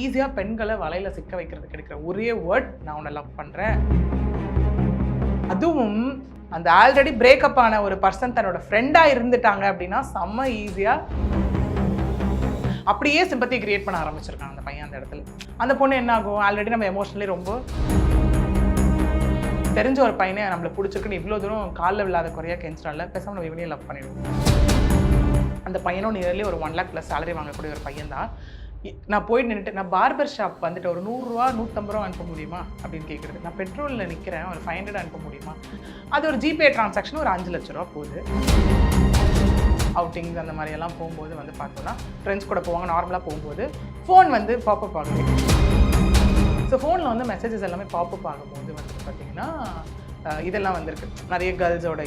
ஈஸியாக பெண்களை வலையில் சிக்க வைக்கிறது கிடைக்கிற ஒரே வேர்ட் நான் உன்னை லவ் பண்ணுறேன் அதுவும் அந்த ஆல்ரெடி பிரேக்கப் ஆன ஒரு பர்சன் தன்னோட ஃப்ரெண்டாக இருந்துட்டாங்க அப்படின்னா செம்ம ஈஸியாக அப்படியே சிம்பத்தி கிரியேட் பண்ண ஆரம்பிச்சிருக்கான் அந்த பையன் அந்த இடத்துல. அந்த பொண்ணு என்ன ஆகும்? ஆல்ரெடி நம்ம எமோஷனலி ரொம்ப தெரிஞ்ச ஒரு பையனை நம்மளை பிடிச்சிருக்குன்னு இவ்வளோ தூரம் காலில் விழாத குறையா கெஞ்சினால பேசாமல் நம்ம இவனையும் லவ் பண்ணிடுவோம். அந்த பையனும் நியர்லி ஒரு ஒன் லேக் ப்ளஸ் சேலரி வாங்கக்கூடிய ஒரு பையன் தான் நான் போய் நின்றுட்டு நான் பார்பர் ஷாப் வந்துட்டு ஒரு நூறுரூவா நூற்றம்பது ரூபா அனுப்ப முடியுமா? அப்படின்னு கேட்குறது நான் பெட்ரோலில் நிற்கிறேன் ஒரு ஃபைவ் ஹண்ட்ரட் அனுப்ப முடியுமா? அது ஒரு ஜிபே டிரான்சாக்ஷன் ஒரு அஞ்சு லட்ச ரூபா போகுது. அவுட்டிங்ஸ் அந்த மாதிரியெல்லாம் போகும்போது வந்து பார்த்தோன்னா ஃப்ரெண்ட்ஸ் கூட போவாங்க நார்மலாக போகும்போது ஃபோன் வந்து பாப்பப் ஆகுது. ஸோ ஃபோனில் வந்து மெசேஜஸ் எல்லாமே பாப்பப் ஆகும்போது வந்து பார்த்தீங்கன்னா இதெல்லாம் வந்திருக்கு. நிறைய கேர்ள்ஸோட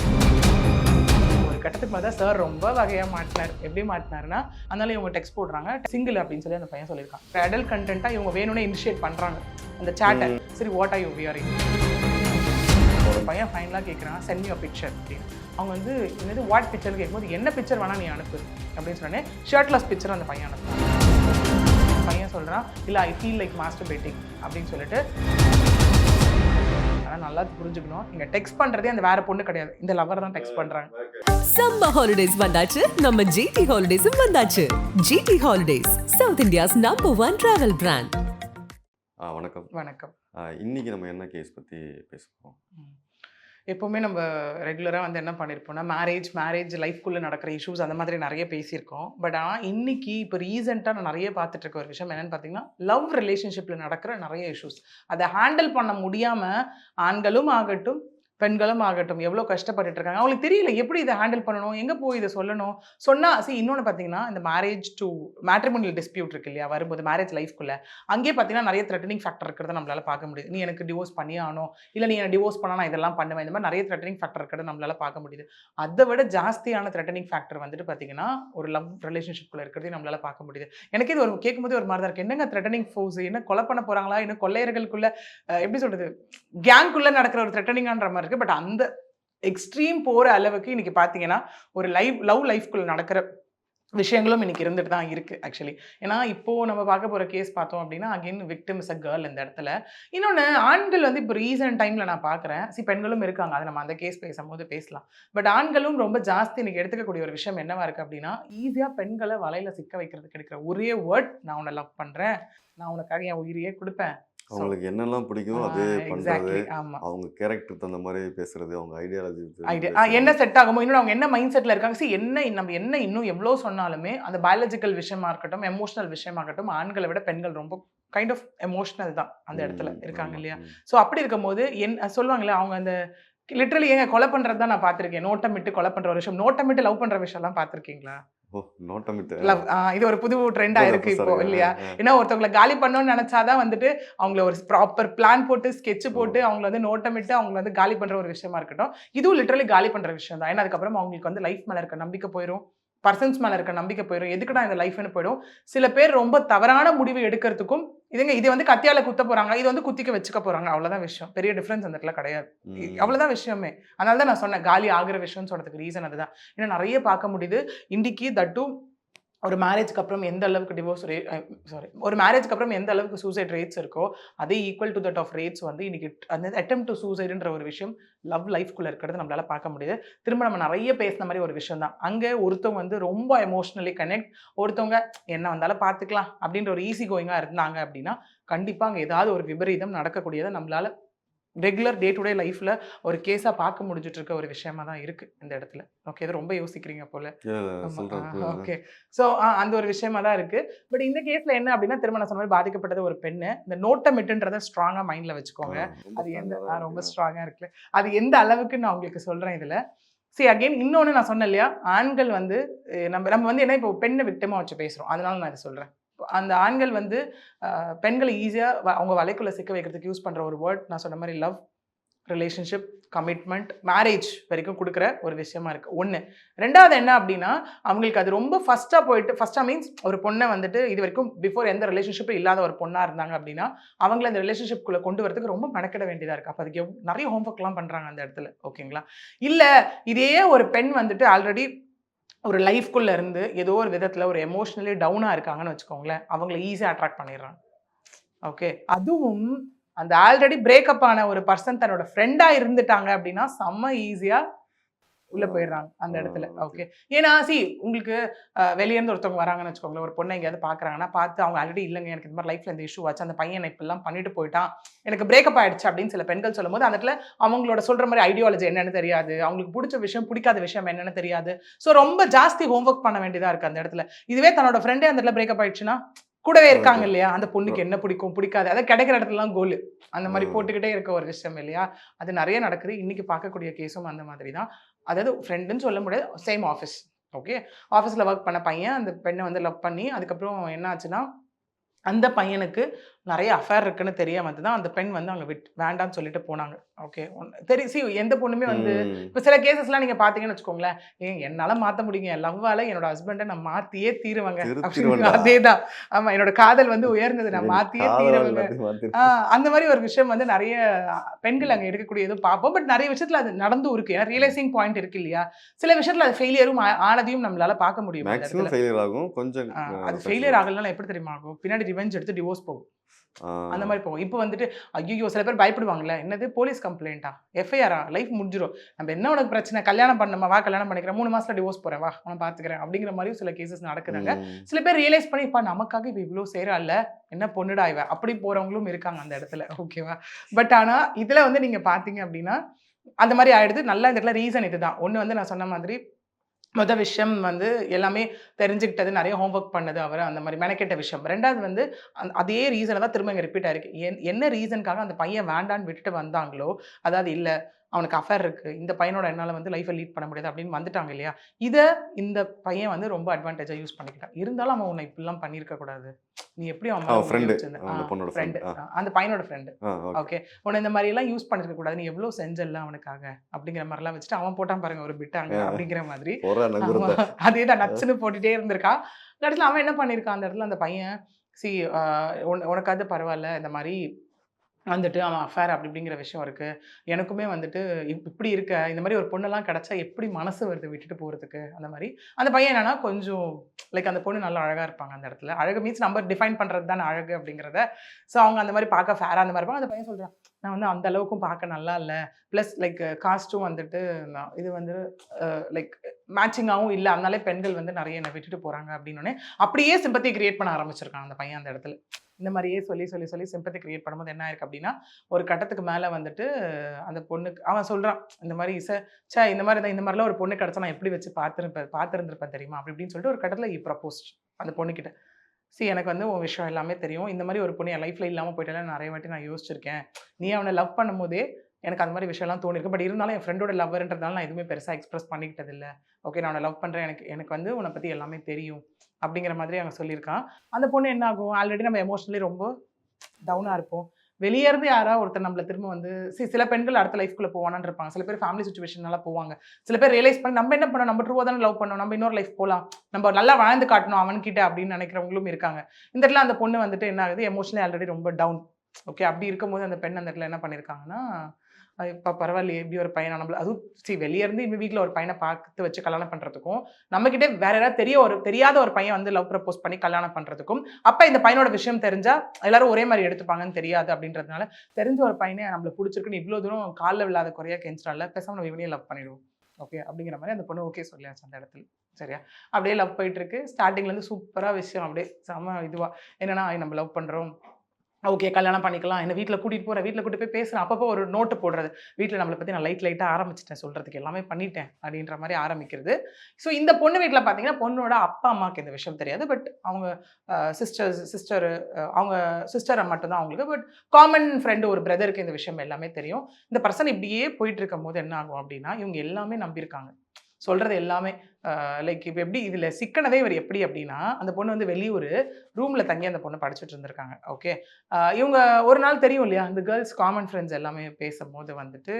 கட்டத்துக்கு மேலே தான் சார் ரொம்ப வகையாக மாட்டினார். எப்படி மாட்டினாருன்னா அதனால இவங்க டெக்ஸ்ட் போடுறாங்க. சிங்கிள் அப்படின்னு சொல்லி அந்த பையன் சொல்லியிருக்கான். அடல் கண்டென்ட்டாக இவங்க வேணும்னே இனிஷியேட் பண்ணுறாங்க அந்த சேட்டை சரி வாட் ஆர் யூ வியரிங் ஒரு பையன் ஃபைனலாக கேட்குறான் சென்ட் யூ பிக்சர் அப்படின்னு. அவங்க வந்து என்னது வாட் பிக்சர் கேட்கும்போது என்ன பிக்சர் வேணால் நீ அனுப்பு அப்படின்னு சொன்னே ஷர்ட்லெஸ் பிக்சர் அந்த பையன் அனுப்புறான். பையன் சொல்கிறான் இல்லை I feel like master batting அப்படின்னு சொல்லிட்டு நல்லா புரிஞ்சுக்கணும். நீங்கள் டெக்ஸ்ட் பண்ணுறதே அந்த வேற பொண்ணு கிடையாது. இந்த லவர் தான் டெக்ஸ்ட் பண்ணுறாங்க சம்மர் ஹாலிடேஸ் வந்தாச்சு. நம்ம ஜிடி ஹாலிடேஸும் வந்தாச்சு. GD holidays south India's number one travel brand ஆ வணக்கம். வணக்கம். இன்னைக்கு நம்ம என்ன கேஸ் பற்றி பேச போகிறோம் எப்போவுமே நம்ம ரெகுலராக வந்து என்ன பண்ணியிருப்போம்னா மேரேஜ் மேரேஜ் லைஃப்குள்ளே நடக்கிற இஷ்யூஸ் அந்த மாதிரி நிறைய பேசியிருக்கோம். பட் ஆனால் இன்னைக்கு இப்போ ரீசெண்டாக நான் நிறைய பார்த்துட்டு இருக்க ஒரு விஷயம் என்னென்னு பார்த்தீங்கன்னா லவ் ரிலேஷன்ஷிப்பில் நடக்கிற நிறைய இஷ்யூஸ் அதை ஹேண்டில் பண்ண முடியாமல் ஆண்களும் ஆகட்டும் பெண்களும் ஆகட்டும் எவ்வளோ கஷ்டப்பட்டுட்டு இருக்காங்க அவங்களுக்கு தெரியல எப்படி இதை ஹேண்டில் பண்ணணும் எங்கே போய் இதை சொல்லணும்? சொன்னால் see இன்னொன்று பார்த்தீங்கன்னா இந்த மேரேஜ் டு மேட்ரிமோனியல் டிஸ்பியூட் இருக்கு இல்லையா வரும்போது மேரேஜ் லைஃப்குள்ளே அங்கேயே பார்த்தீங்கன்னா நிறைய த்ரெட்டனிங் ஃபேக்டர் இருக்கிறத நம்மளால பார்க்க முடியுது. நீ எனக்கு டிவோர்ஸ் பண்ணியே ஆகணும் இல்லை நீ டிவோர்ஸ் பண்ணால் நான் இதெல்லாம் பண்ணுவேன். இந்த மாதிரி நிறைய த்ரெட்டனிங் ஃபேக்டர் இருக்கிறத நம்மளால பார்க்க முடியுது. அதை விட ஜாஸ்தியான த்ரெட்டனிங் ஃபேக்டர் வந்துட்டு பார்த்தீங்கன்னா ஒரு லவ் ரிலேஷன்ஷிப்குள்ள இருக்கிறதையும் நம்மளால பார்க்க முடியுது. எனக்கு இது ஒரு கேட்கும்போது ஒரு மாதிரி தான் இருக்குது என்னங்க த்ரெட்டனிங் ஃபோர்ஸ் என்ன கொலை பண்ண போகிறாங்களா இன்னும் கொள்ளையர்களுக்குள்ள எப்படி சொல்கிறது கேங்குள்ளே நடக்கிற ஒரு த்ரெட்டனிங்கான்ற மாதிரி இருக்கு. பட் அந்த எக்ஸ்ட்ரீம் போற அளவுக்கு இன்னைக்கு பார்த்தீங்கன்னா ஒரு லைவ் லவ் லைஃப்குள்ள நடக்கிற விஷயங்களும் இன்னைக்கு இருந்துட்டு தான் இருக்கு ஆக்சுவலி ஏன்னா இப்போ நம்ம பார்க்க போகிற கேஸ் பார்த்தோம் அப்படின்னா again victim is a girl இந்த இடத்துல. இன்னொன்று ஆண்கள் வந்து இப்போ ரீசன்ட் டைமில் நான் பார்க்குறேன் சி பெண்களும் இருக்காங்க. அதை நம்ம அந்த கேஸ் பேசும்போது பேசலாம். பட் ஆண்களும் ரொம்ப ஜாஸ்தி இன்னைக்கு எடுத்துக்கக்கூடிய ஒரு விஷயம் என்னவாக இருக்குது அப்படின்னா ஈஸியாக பெண்களை வலையில் சிக்க வைக்கிறது கிடைக்கிற ஒரே வேர்ட் நான் உன்னை லவ் பண்ணுறேன் நான் உனக்காக என் உயிரையே கொடுப்பேன். அவங்களுக்கு என்னெல்லாம் பிடிக்கும் அது ஆமாம் அவங்க கேரக்டர் தகுந்த மாதிரி பேசுறது அவங்க ஐடியாலஜி ஐடியா என்ன செட் ஆகுமோ இன்னும் அவங்க என்ன மைண்ட் செட்டில் இருக்காங்க see என்ன நம்ம என்ன இன்னும் எவ்வளோ சொன்னாலுமே அந்த பயாலஜிக்கல் விஷயமா இருக்கட்டும் எமோஷனல் விஷயமா இருக்கட்டும் ஆண்களை விட பெண்கள் ரொம்ப கைண்ட் ஆஃப் எமோஷனல் தான் அந்த இடத்துல இருக்காங்க இல்லையா? ஸோ அப்படி இருக்கும்போது என் சொல்லுவாங்களே அவங்க அந்த லிட்டரலி ஏங்க கொலை பண்ணுறது தான் நான் பார்த்துருக்கேன். நோட்டமிட்டு கொலை பண்ணுற ஒரு விஷயம் நோட்டமிட்டு லவ் பண்ணுற விஷயம்லாம் பார்த்துருக்கீங்களா? இது ஒரு புது ட்ரெண்டாக இருக்கு இப்போ இல்லையா? ஏன்னா ஒருத்தவங்களை காலி பண்ணணும்னு நினைச்சாதான் வந்துட்டு அவங்கள ஒரு ப்ராப்பர் பிளான் போட்டு ஸ்கெட்ச் போட்டு அவங்கள வந்து நோட்டமிட்டு அவங்கள வந்து காலி பண்ற ஒரு விஷயமா இருக்கட்டும். இதுவும் லிட்டரலி காலி பண்ற விஷயம் தான். ஏன்னா அதுக்கப்புறம் அவங்களுக்கு வந்து லைஃப் மேல இருக்க நம்பிக்கை போயிடும் பர்சன்ஸ் மேல இருக்க நம்பிக்கை போயிடும் எதுக்குடா இந்த லைஃப்னு போயிடும். சில பேர் ரொம்ப தவறான முடிவு எடுக்கிறதுக்கும் இதுங்க இது வந்து கத்தியால குத்த போறாங்க இது வந்து குத்திக்க வச்சுக்க போறாங்க. அவ்வளவுதான் விஷயம். பெரிய டிஃபரன்ஸ் அந்த இடத்துல கிடையாது. அவ்வளவுதான் விஷயமே. அதனால தான் நான் சொன்னேன் காலி ஆகுற விஷயம்னு சொல்றதுக்கு ரீசன் அதுதான். ஏன்னா நிறைய பார்க்க முடியுது. இன்னைக்கு தட்டும் ஒரு மேரேஜ்க்கு அப்புறம் எந்த அளவுக்கு டிவோர்ஸ் ரே சாரி ஒரு மேரேஜ்க்கு அப்புறம் எந்த அளவுக்கு சூசைட் ரேட்ஸ் இருக்கோ அதே equal to that of rates வந்து இன்னைக்கு அந்த அட்டம் டு சூசைடுன்ற ஒரு விஷயம் லவ் லைஃப்குள்ளே இருக்கிறது நம்மளால பார்க்க முடியுது. திரும்ப நம்ம நிறைய பேசின மாதிரி ஒரு விஷயம் தான். அங்கே ஒருத்தவங்க வந்து ரொம்ப எமோஷ்னலி கனெக்ட் ஒருத்தவங்க என்ன வந்தாலும் பார்த்துக்கலாம் அப்படின்ற ஒரு ஈஸி கோயிங்காக இருந்தாங்க அப்படின்னா கண்டிப்பாக அங்கே ஏதாவது ஒரு விபரீதம் நடக்கக்கூடியதை நம்மளால ரெகுலர் டே டு டே லைஃப்பில் ஒரு கேஸாக பார்க்க முடிஞ்சிட்டு இருக்க ஒரு விஷயமா தான் இருக்குது இந்த இடத்துல. ஓகே இது ரொம்ப யோசிக்கிறீங்க போல. ஓகே ஸோ அந்த ஒரு விஷயமா தான் இருக்கு. பட் இந்த கேஸ்ல என்ன அப்படின்னா திருமணம் சொன்ன மாதிரி பாதிக்கப்பட்டது ஒரு பெண்ணு. இந்த நோட்டமிட்டுன்றதை ஸ்ட்ராங்கா மைண்ட்ல வச்சுக்கோங்க. அது எந்த ரொம்ப ஸ்ட்ராங்கா இருக்குல்ல. அது எந்த அளவுக்கு நான் உங்களுக்கு சொல்றேன் இதுல. சரி அகைன் இன்னொன்று நான் சொன்னேன் இல்லையா? ஆண்கள் வந்து நம்ம நம்ம வந்து என்ன இப்போ பெண்ணை விக்டமா வச்சு பேசுறோம். அதனால நான் இதை சொல்றேன். அந்த ஆண்கள் வந்து பெண்களை ஈஸியாக அவங்க வலைக்குள்ளே சிக்க வைக்கிறதுக்கு யூஸ் பண்ணுற ஒரு வேர்ட் நான் சொன்ன மாதிரி லவ் ரிலேஷன்ஷிப் கமிட்மெண்ட் மேரேஜ் வரைக்கும் கொடுக்குற ஒரு விஷயமா இருக்குது ஒன்று ரெண்டாவது என்ன அப்படின்னா அவங்களுக்கு அது ரொம்ப ஃபஸ்ட்டாக போயிட்டு ஃபஸ்ட்டாக மீன்ஸ் ஒரு பொண்ணை வந்துட்டு இது வரைக்கும் பிஃபோர் எந்த ரிலேஷன்ஷிப்பும் இல்லாத ஒரு பொண்ணாக இருந்தாங்க அப்படின்னா அவங்கள அந்த ரிலேஷன்ஷிப்குள்ளே கொண்டு வரதுக்கு ரொம்ப மெனக்கிட வேண்டியதாக இருக்குது அப்போ அதுக்கு எவ்- நிறைய ஹோம்ஒர்க்லாம் பண்ணுறாங்க அந்த இடத்துல. ஓகேங்களா இல்லை இதே ஒரு பெண் வந்துட்டு ஆல்ரெடி ஒரு லைஃப்குள்ளே இருந்து ஏதோ ஒரு விதத்தில் ஒரு எமோஷ்னலி டவுனாக இருக்காங்கன்னு வச்சுக்கோங்களேன் அவங்கள ஈஸியாக அட்ராக்ட் பண்ணிடுறாங்க. ஓகே அதுவும் அந்த ஆல்ரெடி பிரேக்கப் ஆன ஒரு பர்சன் தன்னோட ஃப்ரெண்டாக இருந்துட்டாங்க அப்படின்னா செம்ம ஈஸியாக உள்ள போயிடுறாங்க அந்த இடத்துல. ஓகே. ஏன்னா சி உங்களுக்கு அஹ், வெளிய இருந்து ஒருத்தவங்க வராங்கன்னு வச்சுக்கோங்களேன். ஒரு பொண்ணை எங்கேயாவது பாக்குறாங்கன்னா பார்த்து அவங்க ஆல்ரெடி இல்லைங்க எனக்கு இந்த மாதிரி லைஃப்ல இந்த இஷ்யூ ஆச்சு. அந்த பையன் இப்பெல்லாம் பண்ணிட்டு போயிட்டான். எனக்கு பிரேக்கப் ஆயிடுச்சு அப்படின்னு சில பெண்கள் சொல்லும்போது அந்த இடத்துல அவங்களோட சொல்ற மாதிரி ஐடியாலஜி என்னன்னு தெரியாது. அவங்களுக்கு பிடிச்ச விஷயம் பிடிக்காத விஷயம் என்னன்னு தெரியாது. ஸோ ரொம்ப ஜாஸ்தி ஹோம்ஒர்க் பண்ண வேண்டியதா இருக்கு அந்த இடத்துல. இதுவே தன்னோட ஃப்ரெண்டே அந்த இடத்துல பிரேக்கப் ஆயிடுச்சுன்னா கூடவே இருக்காங்க. இல்லையா? அந்த பொண்ணுக்கு என்ன பிடிக்கும் பிடிக்காது. அதை கிடைக்கிற இடத்துலலாம் கோல் அந்த மாதிரி. போட்டுக்கிட்டே இருக்க ஒரு விஷயம் இல்லையா? அது நிறைய நடக்குது. இன்னைக்கு பார்க்கக்கூடிய கேஸும் அந்த மாதிரி தான். அதாவது ஃப்ரெண்டுன்னு சொல்ல முடியாது சேம் ஆஃபீஸ் ஓகே ஆஃபீஸில் ஒர்க் பண்ண பையன் அந்த பெண்ணை வந்து லவ் பண்ணி அதுக்கப்புறம் என்ன ஆச்சுன்னா அந்த பையனுக்கு நிறைய அஃபேர் இருக்குன்னு தெரிய வந்து தான் அந்த பெண் வந்து அங்கே விட் வேண்டாம்னு சொல்லிட்டு போனாங்க. ஓகே தெரி சி எந்த பொண்ணுமே வந்து. இப்போ சில கேசஸ்லாம் நீங்க பாத்தீங்கன்னு வச்சுக்கோங்களேன் ஏன் என்னால மாத்த முடியுங்க லவ்வால என்னோட ஹஸ்பண்டை நான் மாத்தியே தீருவேங்க. திருத்திருவேன்டா. அதேதான். ஆமா என்னோட காதல் வந்து உயர்ந்தது நான் என் மாத்தியே காதலா தீருவேங்க. அந்த மாதிரி ஒரு விஷயம் வந்து நிறைய பெண்கள் அங்க எடுக்கக்கூடிய பார்ப்போம் பட் நிறைய விஷயத்துல அது நடந்தும் இருக்கு. ஏன்னா ரியலைசிங் பாயிண்ட் இருக்கு இல்லையா? சில விஷயத்துல அது ஃபெயிலியரும் ஆனதையும் நம்மளால பார்க்க முடியும் மேக்ஸிமம். ஃபெயிலியர் ஆகும். கொஞ்சம் அது ஃபெயிலியர் ஆகலாம் எப்படி தெரியுமா ஆகும்? பின்னாடி ரிவெஞ்ச் எடுத்து டிவோர்ஸ் போகும். அந்த மாதிரி போகும். இப்போ வந்துட்டு ஐயோ சில பேர் பயப்படுவாங்கல்ல என்னது போலீஸ் கம்ப்ளைண்ட்டா? எஃப்ஐஆரா லைஃப் முடிஞ்சிரும். நம்ம என்ன உனக்கு பிரச்சனை? கல்யாணம் பண்ணமா வா கல்யாணம் பண்ணிக்கிறேன். மூணு மாசத்துல டிவோர்ஸ் போறேன் வா உன பாத்துக்கிறேன். அப்படிங்கிற மாதிரி சில கேசஸ் நடக்குதுங்க. ம். சில பேர் ரியலைஸ் பண்ணி இப்ப நமக்காக இப்ப இவ்வளவு செய்யறாள்ல என்ன பொண்ணுடா இவ? அப்படி போறவங்களும் இருக்காங்க அந்த இடத்துல. ஓகேவா பட் ஆனா இதுல வந்து நீங்க பாத்தீங்க அப்படின்னா அந்த மாதிரி ஆயிடுது. நல்லா இந்த இடத்துல ரீசன் இதுதான். ஒண்ணு வந்து நான் சொன்ன மாதிரி மொதல் விஷயம் வந்து எல்லாமே தெரிஞ்சுக்கிட்டது நிறைய ஹோம்ஒர்க் பண்ணது அவர் அந்த மாதிரி மெனக்கெட்ட விஷயம். ரெண்டாவது வந்து அதே ரீசனை தான் திரும்ப இங்கே ரிப்பீட் ஆயிருக்கு. என்- என்ன ரீசனுக்காக அந்த பையன் வேண்டான்னு விட்டுட்டு வந்தாங்களோ அதாவது இல்லை அவனுக்கு அஃபேர் இருக்கு. இந்த பையனோட என்னால் வந்து லைஃப்பை லீட் பண்ண முடியாது அப்படின்னு வந்துட்டாங்க இல்லையா? இதை இந்த பையன் வந்து ரொம்ப அட்வான்டேஜாக யூஸ் பண்ணிக்கிட்டான். இருந்தாலும் அவன் உன்னை இப்படிலாம் பண்ணியிருக்க கூடாது. நீ எப்படி அவன். வச்சிருந்த? அந்த பையனோட ஃப்ரெண்டு. ஓகே உன்னை இந்த மாதிரி எல்லாம் யூஸ் பண்ணிருக்க கூடாது. நீ எவ்வளவு செஞ்சல அவனுக்காக? அப்படிங்கிற மாதிரிலாம் வச்சுட்டு அவன் போட்டான் பாருங்க ஒரு பிட்டாங்க. அப்படிங்கிற மாதிரி. ஆமா. அதேதான் நச்சுன்னு போட்டுட்டே இருந்திருக்கான் கடைசியில் அவன் என்ன பண்ணியிருக்கான்? அந்த இடத்துல அந்த பையன் சி உனக்காவது பரவாயில்ல. இந்த மாதிரி வந்துட்டு அவன் அஃபேர் அப்படி இப்படிங்கிற விஷயம் இருக்கு. எனக்குமே வந்துட்டு இப்- இப்படி இருக்க இந்த மாதிரி ஒரு பொண்ணெல்லாம் கிடைச்சா எப்படி மனசு வருது விட்டுட்டு போகிறதுக்கு அந்த மாதிரி. அந்த பையன் என்னன்னா கொஞ்சம் லைக் அந்த பொண்ணு நல்லா அழகாக இருப்பாங்க அந்த இடத்துல. அழகு மீன்ஸ் நம்ம டிஃபைன் பண்ணுறது தானே அழகு அப்படிங்கிறத. ஸோ அவங்க அந்த மாதிரி பார்க்க ஃபேராக அந்த மாதிரி இருப்பாங்க. அந்த பையன் சொல்கிறான் நான் வந்து அந்த அளவுக்கும் பார்க்க நல்லா இல்லை. ப்ளஸ் லைக் காஸ்ட்டும் வந்துட்டு இது வந்து லைக் மேட்சிங்காகவும் இல்லை. அதனாலே பெண்கள் வந்து நிறைய என்னை விட்டுட்டு போகிறாங்க அப்படின்னு அப்படியே சிம்பத்தி கிரியேட் பண்ண ஆரம்பிச்சிருக்கான் அந்த பையன் அந்த இடத்துல. இந்த மாதிரியே சொல்லி சொல்லி சொல்லி சிம்பத்தி கிரியேட் பண்ணும்போது என்ன ஆயிருக்கு அப்படின்னா ஒரு கட்டத்துக்கு மேலே வந்துட்டு அந்த பொண்ணுக்கு அவன் சொல்கிறான் இந்த மாதிரி இசை சே இந்த மாதிரி தான் இந்த மாதிரிலாம் ஒரு பொண்ணு கிடச்சா நான் எப்படி வச்சு பார்த்துருப்பேன் பார்த்துருந்துருப்பேன் தெரியுமா அப்படி இப்படின்னு சொல்லிட்டு ஒரு கட்டத்தில் இ ப்ரப்போஸ் அந்த பொண்ணுக்கிட்ட சரி எனக்கு வந்து உன் விஷயம் எல்லாமே தெரியும். இந்த மாதிரி ஒரு பொண்ணு என் லைஃப்பில் இல்லாமல் போயிட்டாலும் நிறைய வாட்டி நான் யோசிச்சிருக்கேன். நீ அவனை லவ் பண்ணும்போதே எனக்கு அந்த மாதிரி விஷயம்லாம் தோணிருக்கு. பட் இருந்தாலும் என் ஃப்ரெண்டோட லவ்வர்ன்றதால நான் எதுவுமே பெருசாக எக்ஸ்பிரஸ் பண்ணிக்கிட்டது இல்லை. ஓகே நான் அவனை லவ் பண்ணுறேன் எனக்கு எனக்கு வந்து உன்னை பற்றி எல்லாமே தெரியும். அப்படிங்கிற மாதிரி அவங்க சொல்லியிருக்கான். அந்த பொண்ணு என்ன ஆகும்? ஆல்ரெடி நம்ம எமோஷனலி ரொம்ப டவுனாக இருப்போம். வெளியே இருந்து யாராவது ஒருத்தர் நம்மளை திரும்ப வந்து சி சில பெண்கள் அடுத்த லைஃப்குள்ளே போவானான்னு இருப்பாங்க. சில பேர் ஃபேமிலி சுச்சுவேஷனால போவாங்க. சில பேர் ரியலைஸ் பண்ணி நம்ம என்ன பண்ணோம்? நம்ம ட்ரூவாக தானே லவ் பண்ணோம். நம்ம இன்னொரு லைஃப் போகலாம் நம்ம நல்லா வாழ்ந்து காட்டணும் அவன்கிட்ட அப்படின்னு நினைக்கிறவங்களும் இருக்காங்க. இந்த இடத்துல அந்த பொண்ணு வந்துட்டு என்ன ஆகுது? எமோஷனலி ஆல்ரெடி ரொம்ப டவுன் ஓகே அப்படி இருக்கும்போது அந்த பெண் அந்த இடத்துல என்ன பண்ணியிருக்காங்கன்னா இப்போ பரவாயில்லையே எப்படி ஒரு பையனை? நம்மள அதுவும் சரி வெளியே இருந்து இவங்க வீட்டில் ஒரு பையனை பார்த்து வச்சு கல்யாணம் பண்ணுறதுக்கும் நம்மக்கிட்ட வேற யாராவது தெரிய ஒரு தெரியாத ஒரு பையன் வந்து லவ் ப்ரப்போஸ் பண்ணி கல்யாணம் பண்ணுறதுக்கும் அப்போ இந்த பையனோட விஷயம் தெரிஞ்சால் எல்லாரும் ஒரே மாதிரி எடுத்துப்பாங்கன்னு தெரியாது அப்படின்றதுனால தெரிஞ்ச ஒரு பையனை நம்மள பிடிச்சிருக்குன்னு இவ்வளோ தூரம் காலில் விழாத குறையாக கெஞ்சினால பேசாமல் நம்ம இவனையும் லவ் பண்ணிடுவோம். ஓகே அப்படிங்கிற மாதிரி அந்த பொண்ணு ஓகே சொல்லியாச்சு அந்த இடத்துல. சரியா? அப்படியே லவ் போயிட்டு இருக்கு. ஸ்டார்டிங்லேருந்து சூப்பராக விஷயம் அப்படியே செம இதுவாக என்னன்னா நம்ம லவ் பண்ணுறோம் ஓகே கல்யாணம் பண்ணிக்கலாம். என்ன வீட்டில் கூட்டிகிட்டு போகிறேன் வீட்டில் கூட்டிட்டு போய் பேசுகிறேன் அப்பப்போ ஒரு நோட்டு போடுறது. வீட்டில் நம்மளை பற்றி நான் லைட் லைட்டாக ஆரம்பிச்சிட்டேன். சொல்கிறதுக்கு எல்லாமே பண்ணிட்டேன் அப்படின்ற மாதிரி ஆரம்பிக்கிறது. ஸோ இந்த பொண்ணு வீட்டில் பார்த்தீங்கன்னா பொண்ணோட அப்பா அம்மாவுக்கு இந்த விஷயம் தெரியாது. பட் அவங்க சிஸ்டர்ஸ் சிஸ்டர் அவங்க சிஸ்டரை மட்டும்தான் அவங்களுக்கு. பட் காமன் ஃப்ரெண்டு ஒரு பிரதருக்கு இந்த விஷயம் எல்லாமே தெரியும். இந்த பர்சன் இப்படியே போயிட்டு இருக்கும் போது என்ன ஆகும் அப்படின்னா இவங்க எல்லாமே நம்பியிருக்காங்க. சொல்கிறது எல்லாமே லைக் இப்போ எப்படி இதுல சிக்கனதே இவர் எப்படி அப்படின்னா அந்த பொண்ணு வந்து வெளியூர் ரூம்ல தங்கி அந்த பொண்ணு படிச்சுட்டு இருந்திருக்காங்க. ஓகே இவங்க ஒரு நாள் தெரியும் இல்லையா? இந்த கேர்ள்ஸ் காமன் ஃப்ரெண்ட்ஸ் எல்லாமே பேசும்போது வந்துட்டு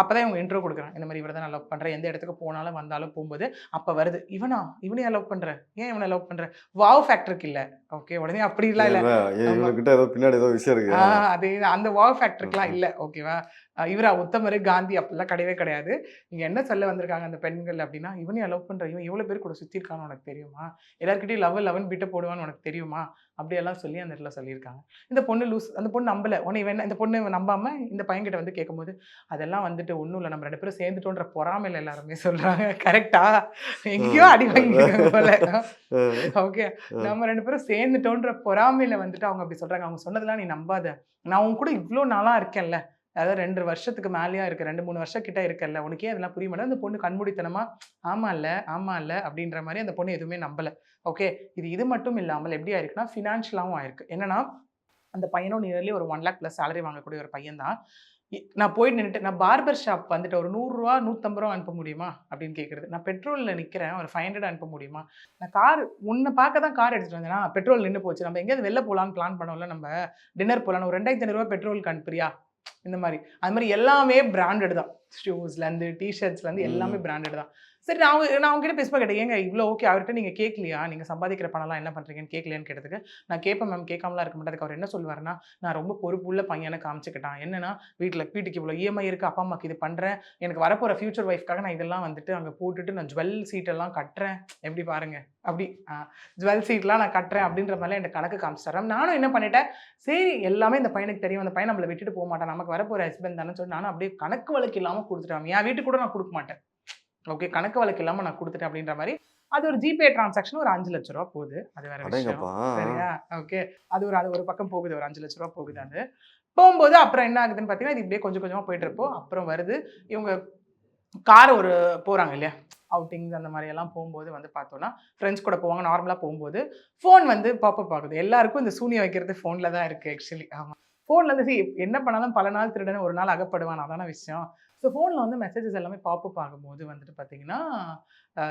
அப்பதான் இவங்க இன்ட்ரோ கொடுக்குறாங்க. இந்த மாதிரி இவரை தான் லவ் பண்றேன். எந்த இடத்துக்கு போனாலும் வந்தாலும் போகும்போது அப்ப வருது இவனா? இவனையா லவ் பண்ற? ஏன் இவனை லவ் பண்ற? வாவ் ஃபேக்டருக்கு இல்ல. ஓகே உடனே அப்படிலாம் இல்ல. இவங்ககிட்ட ஏதோ பின்னாடி ஏதோ விஷயம் இருக்கு. அதே அந்த வாவ் ஃபேக்டருக்குலாம் இல்லை. ஓகேவா இவரா உத்தமர் காந்தி அப்படிலாம் கிடையவே கிடையாது. இங்க என்ன சொல்ல வந்திருக்காங்க அந்த பெண்கள் அப்படின்னா இவனையும் லவ் பண்ற? இவன் எவ்வளோ பேர் கூட சுற்றிருக்கான்னு உனக்கு தெரியுமா? எல்லாருக்கிட்டையும் லவ் லெவன் பிட்ட போடுவான்னு உனக்கு தெரியுமா? அப்படியெல்லாம் சொல்லி அந்த இடத்துல சொல்லியிருக்காங்க. இந்த பொண்ணு லூஸ் அந்த பொண்ணு நம்பலை. உன்னை இவன் இந்த பொண்ணு நம்பாம இந்த பையன்கிட்ட வந்து கேட்கும்போது அதெல்லாம் வந்துட்டு ஒன்றும் இல்லை. நம்ம ரெண்டு பேரும் சேர்ந்துட்டோன்ற பொறாமையில் எல்லாருமே சொல்கிறாங்க கரெக்டா எங்கேயோ அடி வாங்கிருக்காங்க போல. ஓகே நம்ம ரெண்டு பேரும் சேர்ந்துட்டோன்ற பொறாமையில வந்துட்டு அவங்க அப்படி சொல்றாங்க. அவங்க சொன்னதெல்லாம் நீ நம்பாத. நான் உன் கூட இவ்வளோ நாளா இருக்கேன்ல. அதாவது ரெண்டு வருஷத்துக்கு மேலேயா இருக்கு ரெண்டு மூணு வருஷம் கிட்ட இருக்கல்ல. உனக்கே அதெல்லாம் புரிய மாட்டேன் அந்த பொண்ணு கண்மூடித்தனமா ஆமா இல்ல ஆமா இல்ல அப்படின்ற மாதிரி அந்த பொண்ணு எதுவுமே நம்பல. ஓகே இது இது மட்டும் இல்லாமல் எப்படி ஆயிருக்குன்னா ஃபினான்ஷியலாகவும் ஆயிருக்கு. என்னன்னா அந்த பையனும் நியர்லி ஒரு ஒன் லேக் ப்ளஸ் சேலரி வாங்கக்கூடிய ஒரு பையன் தான். நான் போயிட்டு நின்றுட்டு நான் பார்பர் ஷாப் வந்துட்டு ஒரு நூறுரூவா நூற்றம்பது ரூபா அனுப்ப முடியுமா? அப்படின்னு கேட்குறது நான் பெட்ரோலில் நிற்கிறேன் ஒரு ஃபைவ் ஹண்ட்ரட் அனுப்ப முடியுமா? நான் கார் உன்னை பார்க்க தான் கார் எடுத்துகிட்டு வந்தேன்னா பெட்ரோல் நின்று போச்சு. நம்ம எங்கேயாவது வெளில போகலான்னு பிளான் பண்ணோம்ல நம்ம டின்னர் போகலான்னு ஒரு ரெண்டாயிரத்தி ஐநூறுரூவா பெட்ரோலுக்கு அனுப்புறியா? இந்த மாதிரி. அது மாதிரி எல்லாமே பிராண்டட் தான். ஷூஸ்லேருந்து டிஷர்ட்ஸ்லேருந்து எல்லாமே. பிராண்டட் தான். சரி நான் அவங்க நான் அவங்ககிட்ட பேசும்போது கேட்டேன். ஏங்க இவ்வளோ ஓகே அவர்கிட்ட நீங்கள் கேட்கலையா நீங்கள் சம்பாதிக்கிற பணம்லாம் என்ன பண்ணுறீங்கன்னு கேட்கலையான்னு கேட்டதுக்கு நான் கேட்பேன் மேம் கேட்காமலாம் இருக்க மாட்டேன். அவர் என்ன சொல்லுவாருன்னா நான் ரொம்ப பொறுப்புள்ள பையனை காமிச்சுக்கிட்டான். என்னன்னா வீட்டில் வீட்டுக்கு இவ்வளோ இஎம்ஐ இருக்குது அப்பா அம்மாக்கு இது பண்ணுறேன் எனக்கு வரப்போகிற ஃபியூச்சர் ஒய்ஃப்காக நான் இதெல்லாம் வந்துட்டு அங்கே போட்டுட்டு நான் ஜுவல் சீட்டெல்லாம் கட்டுறேன். எப்படி பாருங்க? அப்படி ஜுவல் சீட்லாம் நான் கட்டுறேன். அப்படின்ற மாதிரிலாம் எனக்கு கணக்கு காமிச்சிட்டேன் நானும் என்ன பண்ணிட்டேன் சரி எல்லாமே இந்த பையனுக்கு தெரியும். அந்த பையன் நம்மளை விட்டுட்டு போக மாட்டான். நமக்கு வரப்போகிற ஹஸ்பண்ட் தானே சொல்லி நானும் அப்படியே கணக்கு வழக்கு இல்லாமல் கொடுத்துட்டேன். என் வீட்டுக்கு கூட நான் கொடுக்க மாட்டேன். ஓகே கணக்கு வழக்கு இல்லாமல் நான் கொடுத்துட்டேன் அப்படின்ற மாதிரி அது ஒரு ஜிபே டிரான்சாக்ஷன் ஒரு அஞ்சு லட்ச ரூபா போகுது. அது வேற விஷயம். சரியா? ஓகே அது ஒரு அது ஒரு பக்கம் போகுது. ஒரு அஞ்சு லட்ச ரூபா போகுது அது. போகும்போது அப்புறம் என்ன ஆகுதுன்னு பார்த்தீங்கன்னா இது இப்படியே கொஞ்சம் கொஞ்சமாக போயிட்டு இருப்போம் அப்புறம் வருது. இவங்க கார் ஒரு போகிறாங்க இல்லையா? அவுட்டிங்ஸ் அந்த மாதிரி எல்லாம் போகும்போது வந்து பார்த்தோன்னா ஃப்ரெண்ட்ஸ் கூட போவாங்க. நார்மலாக போகும்போது ஃபோன் வந்து பாப்பப் ஆகுது. எல்லாருக்கும் இந்த சூனியம் வைக்கிறது ஃபோனில் தான் இருக்குது ஆக்சுவலி ஆமாம் ஃபோனில் வந்து என்ன பண்ணாலும் பல நாள் திருடனே ஒரு நாள் அகப்படுவான். அதான விஷயம். ஸோ ஃபோனில் வந்து மெசேஜஸ் எல்லாமே பாப்பப் ஆகும்போது வந்துட்டு பார்த்தீங்கன்னா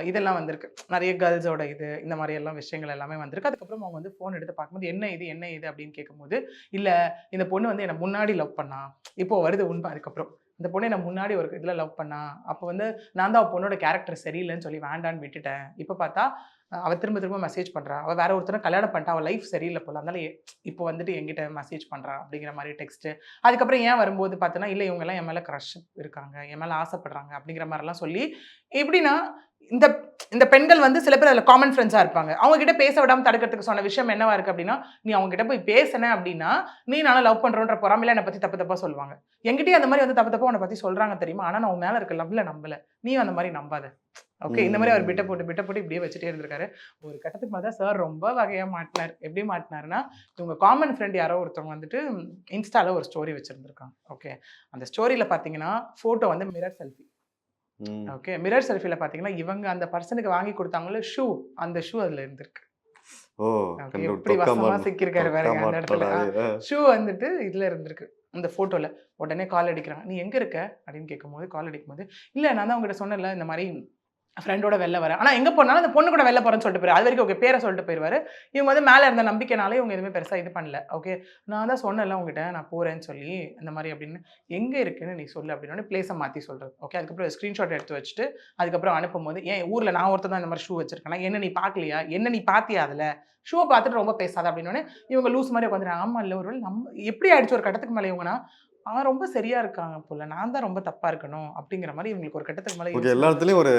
இதெல்லாம் வந்திருக்கு. நிறைய கேர்ள்ஸோட இது இந்த மாதிரி எல்லாம் விஷயங்கள் எல்லாமே வந்திருக்கு. அதுக்கப்புறம் அவங்க வந்து ஃபோன் எடுத்து பார்க்கும்போது என்ன இது? என்ன இது? அப்படின்னு கேட்கும்போது இல்லை இந்த பொண்ணு வந்து என்னை முன்னாடி லவ் பண்ணா? இப்போ வருது உண்மை அதுக்கப்புறம் இந்த பொண்ணு என்னை முன்னாடி ஒரு இதில் லவ் பண்ணா? அப்போ வந்து நான் தான் அவள் பொண்ணோட கேரக்டர் சரியில்லைன்னு சொல்லி வேண்டான்னு விட்டுட்டேன். இப்போ பார்த்தா அவள் அவ திரும்ப திரும்ப மெசேஜ் பண்ணுறா அவள் வேற ஒருத்தரும் கல்யாணம் பண்ணிட்டா. அவள் லைஃப் சரியில்லை போல. அதனால இப்போ வந்துட்டு என்கிட்ட மெசேஜ் பண்ணுறா அப்படிங்கிற மாதிரி டெக்ஸ்ட்டு அதுக்கப்புறம் ஏன் வரும்போது பார்த்தோன்னா இல்லை இவங்கெல்லாம் என் மேலே க்ரஷ் இருக்காங்க. என் மேலே ஆசைப்படுறாங்க. அப்படிங்கிற மாதிரிலாம் சொல்லி எப்படின்னா இந்த இந்த பெண்கள் வந்து சில பேர் அதில் காமன் ஃப்ரெண்ட்ஸாக இருப்பாங்க. அவங்க கிட்ட பேச விடாம தடுக்கிறதுக்கு சொன்ன விஷயம் என்னவா இருக்கு அப்படின்னா நீ அவங்க கிட்ட போய் பேசின அப்படின்னா நீ நானும் லவ் பண்ணுறோன்ற பொறாமையில என்னை பற்றி தப்பு தப்பாக சொல்லுவாங்க. என்கிட்டயே அந்த மாதிரி வந்து தப்பு தப்பாக உன்னை பற்றி சொல்றாங்க தெரியுமா? ஆனால் நான் உன் மேலே இருக்க லவ்ல நம்பல. நீ அந்த மாதிரி நம்பாத. ஓகே இந்த மாதிரி அவர் பிட்ட போட்டு பிட்ட போட்டு இப்படியே வச்சுட்டே இருந்திருக்காரு. ஒரு கட்டத்துக்கு பார்த்தா சார் ரொம்ப வகையா மாட்டினார். எப்படி மாட்டினாருன்னா இவங்க காமன் ஃப்ரெண்ட் யாரோ ஒருத்தவங்க வந்துட்டு இன்ஸ்டால ஒரு ஸ்டோரி வச்சிருந்திருக்காங்க. ஓகே அந்த ஸ்டோரியில பாத்தீங்கன்னா போட்டோ வந்து மிரர் செல்ஃபி. ஓகே மிரர் செல்ஃபில பாத்தீங்கன்னா இவங்க அந்த பர்சனுக்கு வாங்கி கொடுத்தாங்களே ஷூ அந்த ஷூ அதுல இருந்திருக்கு. எப்படி வசமா பாருங்க தொக்கா அந்த இடத்துல. ஷூ வந்துட்டு இதுல இருந்திருக்கு இந்த போட்டோல உடனே கால் அடிக்கிறாங்க நீ எங்க இருக்க? அப்படின்னு கேட்கும்போது கால் அடிக்கும்போது இல்ல நான் தான் உங்ககிட்ட சொன்னேன்ல இந்த மாதிரி ஃப்ரெண்டோட வெளில வரேன். ஆனால் எங்கே போனாலும் அந்த பொண்ணு கூட வெளில போகிறேன்னு சொல்லிட்டு போயிரு அது வரைக்கும் ஓகே பேரை சொல்லிட்டு போயிருவாரு. இவங்க வந்து மேலே இருந்த நம்பிக்கைனாலே இவங்க எதுவுமே பெருசாக இது பண்ணல. ஓகே நான் தான் சொன்னேன்ல உங்ககிட்ட நான் போகிறேன்னு சொல்லி இந்த மாதிரி அப்படின்னு. எங்கே இருக்குன்னு நீ சொல்லு அப்படின்னு பிளேஸை மாற்றி சொல்கிறது ஓகே அதுக்கப்புறம் ஸ்க்ரீன்ஷாட் எடுத்து வச்சுட்டு அதுக்கப்புறம் அனுப்பும்போது ஏன் ஊரில் நான் ஒருத்தர் தான் இந்த மாதிரி ஷூ வச்சிருக்கேன். என்ன நீ பார்க்கலையா? என்ன நீ பார்த்தியா அதுல? ஷூவை பார்த்துட்டு ரொம்ப பேசாத அப்படின்னு இவங்க லூஸ் மாதிரி உட்காந்துறாங்க ஆமா இல்லை ஒரு நம்ம எப்படி ஆயிடுச்சு ஒரு கட்டத்துக்கு மேலே இவங்கன்னா அவன் ரொம்ப சரியா இருக்காங்க போல. நான் தான் ரொம்ப தப்பா இருக்கணும் அப்படிங்கிற மாதிரி இவங்களுக்கு ஒரு கட்டத்துக்கு மேலே ஓகே எல்லா இடத்துலயும் ஒரு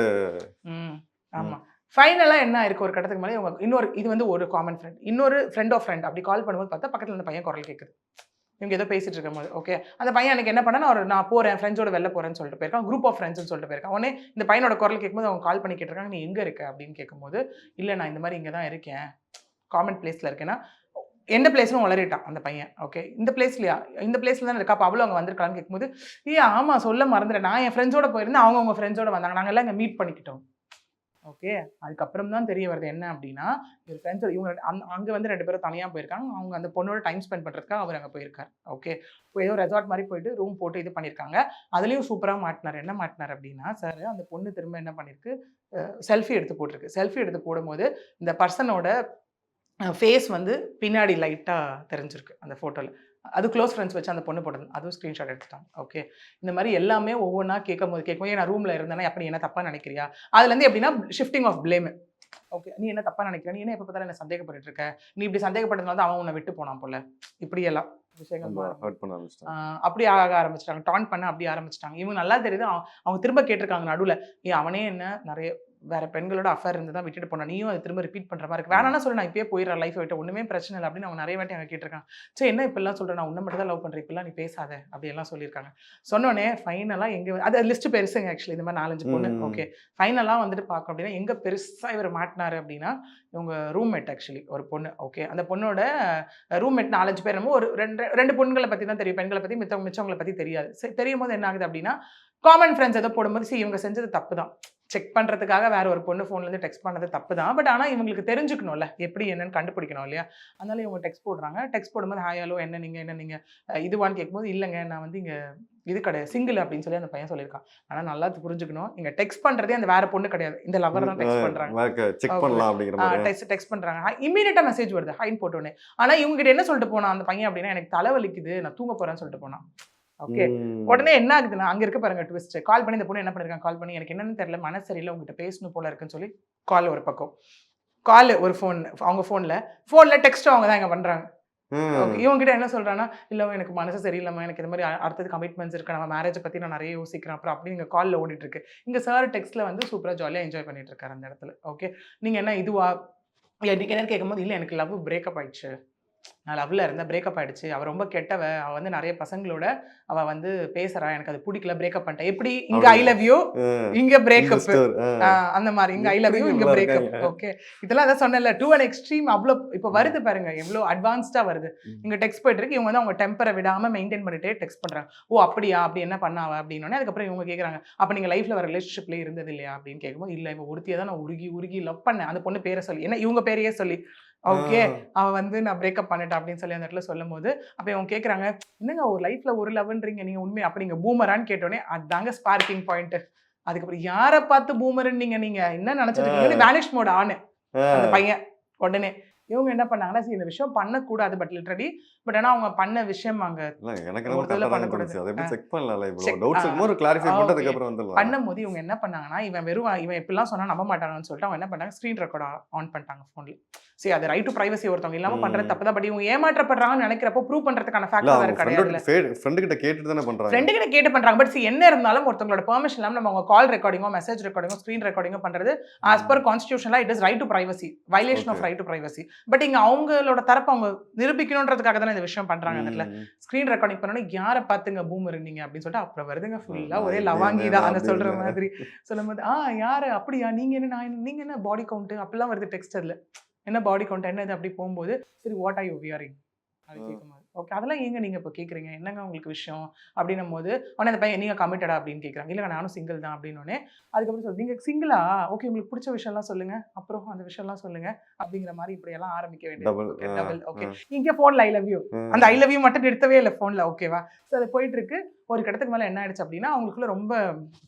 ம் ஆமா. ஃபைனலா என்ன ஆயிருக்கு? ஒரு கட்டத்துக்கு மேலே இவங்க இன்னொரு இது வந்து ஒரு காமன் ஃப்ரெண்ட் இன்னொரு ஃப்ரெண்ட் ஆஃப் ஃப்ரெண்ட் அப்படி கால் பண்ணும்போது பார்த்தா பக்கத்துல இந்த பையன் குரல் கேட்குது இவங்க ஏதோ பேசிட்டு இருக்கும்போது ஓகே அந்த பையன் எனக்கு என்ன பண்ணா ஒரு நான் போறேன் ஃப்ரெண்ட்ஸோட வெளில போறேன்னு சொல்லிட்டு போயிருக்கான். குரூப் ஆஃப் ஃப்ரெண்ட்ஸ்னு சொல்லிட்டு போயிருக்கான். உடனே இந்த பையனோட குரல் கேட்கும்போது அவங்க கால் பண்ணி கேட்டிருக்காங்க. நீ எங்க இருக்க? அப்படின்னு கேட்கும்போது இல்ல நான் இந்த மாதிரி இங்க தான் இருக்கேன் காமன் பிளேஸ்ல இருக்கேன்னா எந்த பிளேஸ்லும் உளறிட்டான் அந்த பையன்? ஓகே இந்த பிளேஸ்லயா இந்த பிளேஸ்ல தான் இருக்கா? அப்போ அவ்வளோ அவங்க வந்திருக்கான்னு கேட்கும்போது ஏ ஆமா சொல்ல மறந்துட்டேன். நான் என் ஃப்ரெண்ட்ஸோட போயிருந்தேன். அவங்க அவங்க ஃப்ரெண்ட்ஸோட வந்தாங்க. நாங்கள் எல்லாம் இங்கே மீட் பண்ணிக்கிட்டோம். ஓகே அதுக்கப்புறம் தான் தெரிய வருது என்ன அப்படின்னா இவர் ஃப்ரெண்ட்ஸோட இவங்க ரெண்டு- அங்கே வந்து ரெண்டு பேரும் தனியாக போயிருக்காங்க. அவங்க அந்த பொண்ணோட டைம் ஸ்பெண்ட் பண்ணுறதுக்காக அவர் அங்கே போயிருக்கார். ஓகே இப்போ ஏதோ ரெசார்ட் மாதிரி போயிட்டு ரூம் போட்டு இது பண்ணியிருக்காங்க அதுலேயும் சூப்பராக மாட்டினார். என்ன மாட்டினார் அப்படின்னா சார் அந்த பொண்ணு திரும்ப என்ன பண்ணியிருக்கு செல்ஃபி எடுத்து போட்டிருக்கு. செல்ஃபி எடுத்து போடும்போது இந்த பர்சனோட ஃபேஸ் வந்து பின்னாடி லைட்டாக தெரிஞ்சிருக்கு அந்த ஃபோட்டோவில் அது க்ளோஸ் ஃப்ரெண்ட்ஸ் வச்சு அந்த பொண்ணு போட்டது. அதுவும் ஸ்க்ரீன்ஷாட் எடுத்துட்டாங்க ஓகே இந்த மாதிரி எல்லாமே ஒவ்வொன்றா கேட்கும் போது கேட்கும் நான் ரூமில் இருந்தேன்னா அப்படி என்ன தப்பாக நினைக்கிறியா? அதுலேருந்து எப்படின்னா ஷிஃப்டிங் ஆஃப் blame. ஓகே நீ என்ன தப்பாக நினைக்கிற? நீ என்ன எப்போ பார்த்தாலும் என்ன சந்தேகப்பட்டு இருக்க? நீ இப்படி சந்தேகப்பட்டதுனால தான் அவன் உன்னை விட்டு போனான் போல. இப்படியெல்லாம் விஷயங்கள் அப்படி ஆக ஆரம்பிச்சிட்டாங்க. டான் பண்ண அப்படி ஆரம்பிச்சிட்டாங்க. இவங்க நல்லா தெரியுது. அவ- அவங்க திரும்ப கேட்டிருக்காங்க நடுவில். ஏன் அவனே என்ன நிறைய வேற பெண்களோட அஃபேர் இருந்து தான் விட்டுட்டு போனா நீயும் அது திரும்ப ரிப்பீட் பண்ற மாதிரி இருக்கு. வேணாம்னா சொல்லு நான் இப்பயே போயிடுறேன் லைஃப் விட்டு. ஒண்ணுமே பிரச்சனை இல்லை அப்படின்னு அவங்க நிறைய வாட்டி அங்கே கேட்டிருக்காங்க. சரி என்ன இப்பெல்லாம் சொல்றேன் நான் உன்னை மட்டும் தான் லவ் பண்றேன். இப்பெல்லாம் நீ பேசாத. அப்படியெல்லாம் சொல்லியிருக்காங்க. சொன்னோடனே ஃபைனலாக எங்க அது லிஸ்ட் பெருசுங்க ஆக்சுவலி இந்த மாதிரி நாலஞ்சு பொண்ணு. ஓகே ஃபைனலாக வந்துட்டு பார்க்க அப்படின்னா எங்க பெருசா இவர் மாட்டினாரு அப்படின்னா இவங்க ரூம்மேட் ஆக்சுவலி ஒரு பொண்ணு. ஓகே அந்த பொண்ணோட ரூம்மேட் நாலஞ்சு பேர் ஒரு ரெண்டு ரெண்டு பொண்ணுங்களை பற்றி தான் தெரியும். பெண்களை பற்றி மித்த மிச்சவங்களை பற்றி தெரியாது. சரி தெரியும் போது என்ன ஆகுது அப்படின்னா காமன் ஃப்ரெண்ட்ஸ் ஏதோ போடும்போது சரி இவங்க செஞ்சது தப்பு தான். செக் பண்ணுறதுக்காக வேற ஒரு பொண்ணு ஃபோன்லேருந்து டெக்ஸ்ட் பண்ணது தப்பு தான் பட் ஆனால் இவங்களுக்கு தெரிஞ்சுக்கணும்ல. எப்படி என்னன்னு கண்டுபிடிக்கணும் இல்லையா? அதனால இவங்க டெக்ஸ்ட் போடுறாங்க. டெக்ஸ்ட் போடும்போது ஹாய் ஹலோ என்ன நீங்கள் என்ன நீங்கள் இதுவான்னு கேட்கும்போது இல்லைங்க நான் வந்து இங்கே இது கிடையாது. சிங்கிள் அப்படின்னு சொல்லி அந்த பையன் சொல்லியிருக்கான். ஆனால் நல்லா புரிஞ்சுக்கணும். இங்கே டெக்ஸ்ட் பண்ணுறதே அந்த வேற பொண்ணு கிடையாது. இந்த லவர் தான் டெக்ஸ்ட் பண்ணுறாங்க செக். பண்ணலாம் அப்படிங்கிற டெக்ஸ்ட் டெக்ஸ்ட் பண்றாங்க. இமீடியட்டா மெசேஜ் வருது. ஹைன் போட்டோன்னே ஆனா இவங்க கிட்ட என்ன சொல்லிட்டு போனான்? அந்த பையன் அப்படின்னா எனக்கு தலைவலிக்குது. நான் தூங்க போறேன்னு சொல்லிட்டு போனான். ஓகே. உடனே என்ன ஆகுதுன்னா அங்க இருக்க பாருங்க ட்விஸ்ட் கால் பண்ணி இந்த பொண்ணு என்ன பண்ணிருக்காங்க கால் பண்ணி எனக்கு என்னன்னு தெரியல மனசு சரியில்லை உங்ககிட்ட பேசணும் போல இருக்குன்னு சொல்லி கால் ஒரு பக்கம். கால் ஒரு ஃபோன் அவங்க ஃபோன்ல ஃபோன்ல டெக்ஸ்ட் அவங்க தான் இங்க பண்றாங்க. ம். ஓகே இவங்க கிட்ட என்ன சொல்றான்னா இல்ல எனக்கு மனசு சரியில்லாம எனக்கு இந்த மாதிரி அடுத்தது கமிட்மெண்ட்ஸ் இருக்கு நம்ம மேரேஜ் பத்தி நான் நிறைய யோசிக்கிறேன். அப்புறம் அப்படி இங்க கால்ல ஓடிட்டு இருக்கு இங்க சார் டெக்ஸ்ட்ல வந்து சூப்பரா ஜாலியா என்ஜாய் பண்ணிட்டு இருக்காரு அந்த இடத்துல. ஓகே நீங்க என்ன இதுவா? இல்ல நீங்க என்ன கேட்கும்போது இல்ல எனக்கு லவ் பிரேக்கப் ஆயிடுச்சு. நான் லவ்ல இருந்தேன். பிரேக்கப் ஆயிடுச்சு. அவ ரொம்ப கெட்டவ. அவ வந்து நிறைய பசங்களோட அவ வந்து பேசுறா. எனக்கு அது பிடிக்கல. பிரேக்கப் பண்ணிட்டேன். எப்படி? இங்க ஐ. Love you. இங்க பிரேக்கப். அந்த மாதிரி. இங்க ஐ லவ் யூ இங்க பிரேக்கப்? ஓகே இதெல்லாம் அதான் சொன்னேன்ல டூ அண்ட் எக்ஸ்ட்ரீம் அவ்வளோ இப்போ வருது பாருங்க எவ்வளோ அட்வான்ஸ்டா வருது. இங்க டெக்ஸ்ட் போயிட்டு இருக்கு. இவங்க வந்து அவங்க டெம்பரை விடாம மெயின்டைன் பண்ணிட்டே டெக்ஸ்ட் பண்றாங்க. ஓ அப்படியா? அப்படி என்ன பண்ணாவ? அப்படின்னு அதுக்கப்புறம் இவங்க கேக்குறாங்க. அப்ப நீங்க லைஃப்ல வர ரிலேஷன்ஷிப்ல இருந்தது இல்லையா? அப்படின்னு கேட்கும்போது இல்ல இவங்க ஒருத்தியை தான் நான் உருகி உருகி லவ் பண்ணேன். அந்த பொண்ணு பேரை சொல்லி என்ன இவங்க பேரையே சொல்லி ஓகே. அவ வந்து நான் பிரேக்கப் பண்ணிட்டேன் அப்படின்னு சொல்லி அந்த இடத்துல சொல்லும் போது அப்ப இவங்க கேக்குறாங்க என்னங்க ஒரு லைஃப்ல ஒரு லவ்ன்றீங்க நீங்க உண்மை அப்ப நீங்க பூமரான்னு கேட்டோடனே அதாங்க ஸ்பார்க்கிங் பாயிண்ட் அதுக்கப்புறம் யாரை பார்த்து பூமருன்னீங்க நீங்க? என்ன நினைச்சிட்டு வேனிஷ் மோட் ஆனு. அந்த பையன் உடனே இவங்க என்ன பண்ணாங்கன்னா சரி இந்த விஷயம் பண்ணக்கூடாது பட் லிட்டரலி பட் ஆனா அவங்க பண்ண விஷயம் அங்க பண்ணும்போது இவங்க என்ன பண்ணாங்கன்னா இவன் வெறும் இவன் இப்படிலாம் சொன்னா நம்ப மாட்டாங்கன்னு சொல்லிட்டு அவங்க என்ன பண்ணாங்க ஸ்க்ரீன் ரெக்கார்ட் ஆன் பண்ணிட்டாங்க ஃபோன்ல சரி அது ரைட் டு பிரைவசி ஒருத்தவங்க இல்லாம பண்றது. தப்பு தான் பட் இவங்க ஏமாற்றப்படுறாங்கன்னு நினைக்கிறப்போ ப்ரூவ் பண்றதுக்கான இல்ல ஃபேக்டர் வேற அவங்க கிடையாதுல்ல ஃப்ரெண்டு கிட்ட கேட்டுட்டு தானே பண்றாங்க. ஃப்ரெண்டு கிட்ட கேட்டு பண்றாங்க பட் என்ன இருந்தாலும் ஒருத்தவங்களோட பெர்மிஷன் இல்லாம நம்ம அவங்க கால் ரெக்கார்டிங்கோ மெசேஜ் ரெக்கார்டிங்கோ ஸ்க்ரீன் ரெக்கார்டிங்கோ பண்றது as per கான்ஸ்டியூஷன்ல it is right to privacy violation of. Right to privacy but இங்க அவங்களோட தரப்பு அவங்க நிரூபிக்கணுன்றதுக்காக தானே இந்த விஷயம் பண்றாங்க ம். ஸ்க்ரீன் ரெக்கார்டிங் பண்ணோன்னே யாரை பார்த்துங்க பூமர் இருந்தீங்க அப்படின்னு சொல்லிட்டு அப்புறம் வருதுங்க ஃபுல்லா ஒரே லவாங்கி தான் அது சொல்ற என்ன. மாதிரி. சொல்லும்போது ஆ யாரு? அப்படியா? நீங்க என்ன நான் நீங்க என்ன பாடி கவுண்ட் அப்படிலாம் வருது டெக்ஸ்ட் அதுல. என்ன பாடி கவுண்ட் என்ன இது? அப்படி போகும்போது சரி வாட் ஆர் யூ வியரிங் அது. கேட்கும்போது ஓகே அதெல்லாம் ஏங்க நீங்க இப்போ கேக்குறீங்க? என்னங்க உங்களுக்கு விஷயம்? அப்படின்னும் போது உடனே அந்த பையன் நீங்க கமிட்டடா அப்படின்னு கேட்குறாங்க இல்லைங்க நானும் சிங்கிள் தான். அப்படின்னு உடனே அதுக்கப்புறம் சொல்லி நீங்க சிங்கிளா ஓகே உங்களுக்கு பிடிச்ச விஷயம்லாம் சொல்லுங்க. அப்புறம் அந்த விஷயம்லாம் சொல்லுங்க. அப்படிங்கிற மாதிரி இப்படி எல்லாம் ஆரம்பிக்க வேண்டியது. Double okay. இங்க போன்ல ஐ லவ் யூ. அந்த ஐ லவ் யூ மட்டும் நிறுத்தவே இல்லை ஃபோனில் ஓகேவா ஸோ அது போயிட்டு இருக்கு. ஒரு கட்டத்துக்கு மேலே என்ன ஆயிடுச்சு அப்படின்னா அவங்களுக்குள்ள ரொம்ப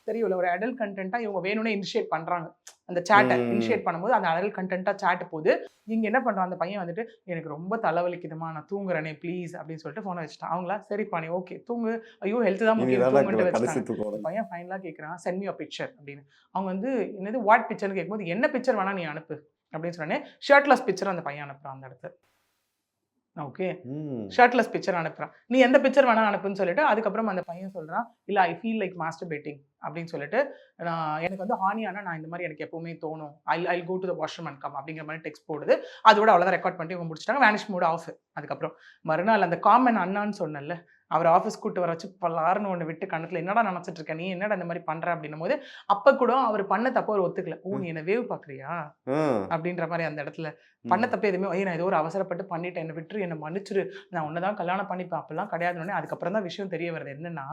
தெரியல ஒரு அடல்ட் கண்டென்ட்டாக இவங்க வேணும்னே இனிஷியேட் பண்றாங்க. அந்த சேட்டை. இனிஷியேட் பண்ணும்போது அந்த அடல்ட் கண்டென்ட்டாக சேட் போகுது இங்க என்ன பண்றான் அந்த பையன் வந்துட்டு எனக்கு ரொம்ப தலைவலிக்குதுமா நான் தூங்குறேனே ப்ளீஸ் அப்படின்னு சொல்லிட்டு ஃபோனை வச்சுட்டான். அவங்களா சரிப்பா நீ ஓகே தூங்கு. ஐயோ ஹெல்த் தான் முக்கியம் வச்சுட்டாங்க அந்த பையன் ஃபைனலாக கேட்குறான் சென்ட் மீ பிக்சர் அப்படின்னு. அவங்க வந்து என்னது வாட் பிக்சர்னு கேட்கும்போது என்ன பிக்சர் வேணா நீ அனுப்பு அப்படின்னு சொன்னே ஷர்ட்லெஸ் பிக்சர் அந்த பையன் அனுப்புறான் அந்த இடத்துல. ஓகே. ஷர்ட்லெஸ் பிக்சர் அனுப்புறான். நீ எந்த பிக்சர் வேணா அனுப்புன்னு சொல்லிட்டு அதுக்கப்புறம் அந்த பையன் சொல்றான் இல்ல I feel like master batting அப்படின்னு சொல்லிட்டு நான் எனக்கு வந்து ஹானியானா நான் இந்த மாதிரி எனக்கு எப்பவுமே தோணும். I I go to the washroom and come அப்படிங்கிற மாதிரி டெக்ஸ்ட் போடுது. அதோட அவ்வளோதான் ரெக்கார்ட் பண்ணிட்டு இவங்க முடிச்சிட்டாங்க. வேனிஷ் மூட் ஆஃப் அதுக்கப்புறம். மறுநாள் அந்த காமன் அண்ணான்னு சொன்னேன்ல அவர் ஆஃபீஸ் கூட்டு வர வச்சு பல்லாருன்னு ஒன்று விட்டு கணத்துல என்னடா நினச்சிட்டு இருக்க? நீ என்னடா இந்த மாதிரி பண்ற? அப்படின்னும் போது அப்ப கூட அவர் பண்ண தப்ப அவர் ஒத்துக்கல. ஓ நீ என்ன வேவ் பாக்குறியா? ஆ. அப்படின்ற மாதிரி அந்த இடத்துல. பண்ண தப்பு எதுவுமே ஐயோ நான் ஏதோ ஒரு அவசரப்பட்டு பண்ணிட்டேன். என்னை விட்டுரு என்னை மன்னிச்சிரு. நான் உன்னை தான் கல்யாணம் பண்ணிப்பேன். அப்பெல்லாம் கிடையாதுன்னு அதுக்கப்புறம் தான் விஷயம் தெரிய வருது. என்னன்னா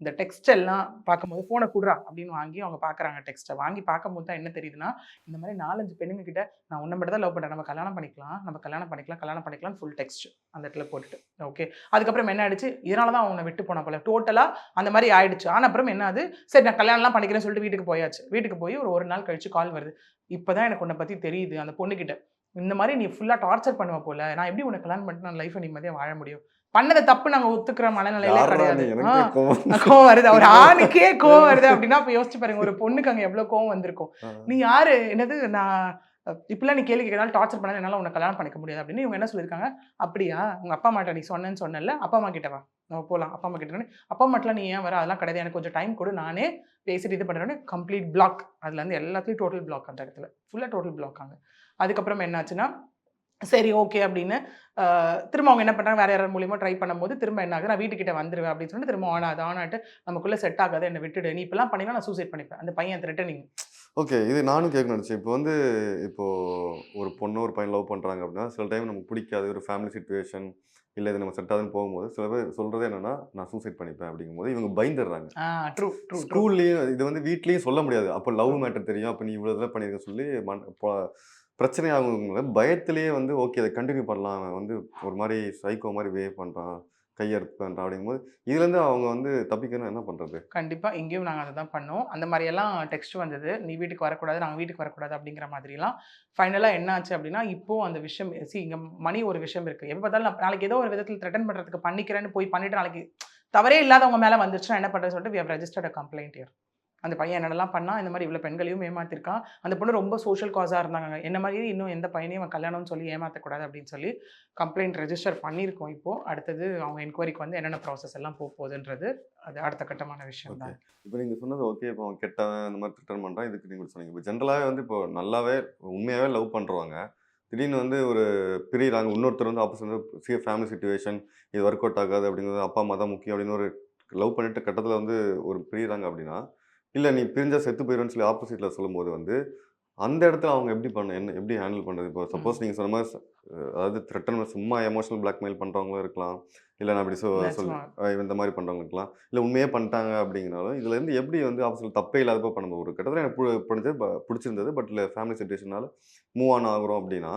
இந்த டெக்ஸ்ட் எல்லாம் பார்க்கும்போது ஃபோனை குடுறா? அப்படின்னு வாங்கி அவங்க பார்க்குறாங்க டெக்ஸ்ட்டை வாங்கி பார்க்கும்போது தான் என்ன தெரியுதுன்னா இந்த மாதிரி நாலஞ்சு பெண்ணுங்க கிட்ட நான் உன்னை மட்டும் தான் லவ் பண்ணுறேன் நம்ம கல்யாணம் பண்ணிக்கலாம். நம்ம கல்யாணம் பண்ணிக்கலாம். கல்யாணம் பண்ணிக்கலாம் ஃபுல் டெக்ஸ்ட் அந்த இடத்துல போட்டுட்டு. ஓகே அதுக்கப்புறம் என்ன ஆயிடுச்சு? இதனால தான் அவனை விட்டு போன போல. டோட்டலாக அந்த மாதிரி ஆயிடுச்சு. ஆன அப்புறம் என்ன ஆகுது சரி நான் கல்யாணம்லாம் பண்ணிக்கிறேன்னு சொல்லிட்டு வீட்டுக்கு போயாச்சு. வீட்டுக்கு போய் ஒரு ஒரு நாள் கழிச்சு கால் வருது. இப்போதான் எனக்கு உன்னை பற்றி தெரியுது அந்த பொண்ணுகிட்ட. இந்த மாதிரி நீ ஃபுல்லாக டார்ச்சர் பண்ணுவ போல. நான் எப்படி உன்னை கல்யாணம் பண்ணிட்டு நான் லைஃப்பை நிம்மதியாக வாழ முடியும்? பண்ணதை தப்பு நாங்கள் ஒத்துக்கிற மனநிலையில கிடையாது. கோவம். வருது. ஒரு ஆணுக்கே கோவம் வருது அப்படின்னா அப்ப யோசிச்சு பாருங்க ஒரு பொண்ணுக்கு அங்க எவ்வளவு கோவம் வந்திருக்கும். நீ யாரு? என்னது? நான் இப்பெல்லாம் நீ கேள்வி கேட்கறதால டார்ச்சர் பண்ணாலும் என்னால உன்னை கல்யாணம் பண்ணிக்க முடியாது அப்படின்னு இவங்க என்ன சொல்லியிருக்காங்க? அப்படியா? உங்க அப்பா அம்மாட்ட நீ சொன்னேன்னு சொன்னல அப்பா அம்மா கிட்ட வா. நம்ம போகலாம் அப்பா அம்மா கிட்ட அப்பா அம்மாட்டலாம் நீ ஏன் வர? அதெல்லாம் கிடையாது. எனக்கு கொஞ்சம் டைம் கொடு. நானே பேசிட்டு இது பண்ணுறேன்னு கம்ப்ளீட் பிளாக் அதுலேருந்து எல்லாத்துலேயும் டோட்டல் பிளாக் அந்த இடத்துல. ஃபுல்லாக டோட்டல் பிளாக் ஆங்க அதுக்கப்புறம் என்னாச்சுன்னா சரி ஓகே அப்படின்னு திரும்ப அவங்க என்ன பண்ணுறாங்க வேறு யாரும் மூலியமாக ட்ரை பண்ணும்போது திரும்ப என்ன ஆகுது? நான் வீட்டுக்கிட்ட வந்துடுவேன் அப்படின்னு சொல்லிட்டு திரும்ப ஆன் ஆகுது ஆன் ஆகிட்டு நமக்குள்ளே செட் ஆகாது என்னை விட்டுடு. நீ இப்பெல்லாம் பண்ணினா நான் சூசைட் பண்ணிப்பேன். அந்த பையன் த்ரெட்டனிங் ஓகே இது நானும் கேட்க நினச்சேன். இப்போ வந்து இப்போ ஒரு பொண்ணு ஒரு பையன் லவ் பண்ணுறாங்க அப்படின்னா சில டைம் நமக்கு பிடிக்காது. ஒரு ஃபேமிலி சுச்சுவேஷன் இல்லை இது நம்ம செட் ஆகுதுன்னு போகும்போது சில பேர் சொல்கிறது என்னன்னா நான் சூசைட் பண்ணிப்பேன் அப்படிங்கும்போது இவங்க பயந்துடுறாங்க. ட்ரூ ஸ்கூல்லையும் இது வந்து வீட்லேயும் சொல்ல முடியாது. அப்போ லவ் மேட்டர் தெரியும். அப்போ நீ இவ்வளோ இதில் பண்ணியிருக்க சொல்லி இப்போ பிரச்சனை ஆகுங்கள பயத்திலேயே வந்து ஓகே அதை கண்டினியூ பண்ணலாம். வந்து ஒரு மாதிரி சைக்கோ மாதிரி பிஹேவ் பண்ணுறான் கையெழுத்து அப்படிங்கும் அப்படிங்கும்போது இதுலேருந்து அவங்க வந்து தப்பிக்கணும் என்ன பண்ணுறது? கண்டிப்பாக இங்கேயும் நாங்கள் அதை தான் பண்ணோம். அந்த மாதிரியெல்லாம் டெக்ஸ்ட் வந்தது. நீ வீட்டுக்கு வரக்கூடாது நாங்கள் வீட்டுக்கு வரக்கூடாது அப்படிங்கிற மாதிரிலாம். ஃபைனலாக என்ன ஆச்சு அப்படின்னா இப்போது அந்த விஷயம் சி இங்கே மணி ஒரு விஷயம் இருக்குது எப்போ பார்த்தாலும் நான் நாளைக்கு ஏதோ ஒரு விதத்தில் த்ரெட்டன் பண்ணுறதுக்கு பண்ணிக்கிறேன்னு போய் பண்ணிவிட்டு நாளைக்கு தவறே இல்லாதவங்க மேலே வந்துச்சுன்னா என்ன பண்ணுறது சொல்லிட்டு we have registered a complaint here அந்த பையன் என்னென்னலாம் பண்ணா இந்த மாதிரி இவ்வளோ பெண்களையும் ஏமாத்திருக்கான். அந்த பொண்ணு ரொம்ப சோஷியல் காஸாக இருந்தாங்க என்ன மாதிரி இன்னும் எந்த பையனையும் அவன் கல்யாணம்னு சொல்லி ஏமாற்றக்கூடாது அப்படின்னு சொல்லி கம்ப்ளைண்ட் ரெஜிஸ்டர் பண்ணியிருக்கோம் இப்போ. அடுத்தது அவங்க என்கொயரிக்கு வந்து என்னென்ன ப்ராசஸ் எல்லாம் போக போகுதுன்றது அது அடுத்த கட்டமான விஷயம் தான். இப்போ நீங்கள் சொன்னது ஓகே இப்போ அவன் கெட்டவன் இந்த மாதிரி ரிட்டர்ன் பண்ணுறான் இதுக்கு நீங்கள் சொன்னீங்க. இப்போ ஜென்ரலாகவே வந்து இப்போ நல்லாவே உண்மையாகவே லவ் பண்ணுறவங்க திடீர்னு வந்து ஒரு பிரியிறாங்க. இன்னொருத்தர் வந்து ஆப்போசிட் வந்து ஃபேமிலி சுச்சுவேஷன் இது ஒர்க் அவுட் ஆகாது அப்படிங்கிறது அப்பா அம்மா தான் முக்கியம் அப்படின்னு ஒரு லவ் பண்ணிட்டு கட்டத்தில் வந்து ஒரு பிரியிறாங்க அப்படின்னா இல்லை நீ பிரிஞ்சா செத்து போயிடுன்னு சொல்லி ஆப்போசிட்டில் சொல்லும்போது வந்து அந்த இடத்துல அவங்க எப்படி பண்ண என்ன எப்படி ஹேண்டில் பண்ணுறது இப்போ சப்போஸ் நீங்கள் சொன்ன மாதிரி அதாவது த்ரெட்டன் சும்மா எமோஷனல் பிளாக்மெயில் பண்ணுறவங்களும் இருக்கலாம். இல்லை நான் அப்படி சொ சொல்லி இந்த மாதிரி பண்ணுறவங்க இருக்கலாம். இல்லை உண்மையே பண்ணிட்டாங்க அப்படிங்கிறனாலும் இதுல இருந்து எப்படி வந்து ஆப்போசிட் தப்பே இல்லாதப்போ பண்ண ஒரு கட்டத்தில் எனக்கு பிடிச்சது பிடிச்சிருந்தது. பட் இல்லை ஃபேமிலி சுச்சுவேஷனால மூவ் ஆன் ஆகுறோம் அப்படின்னா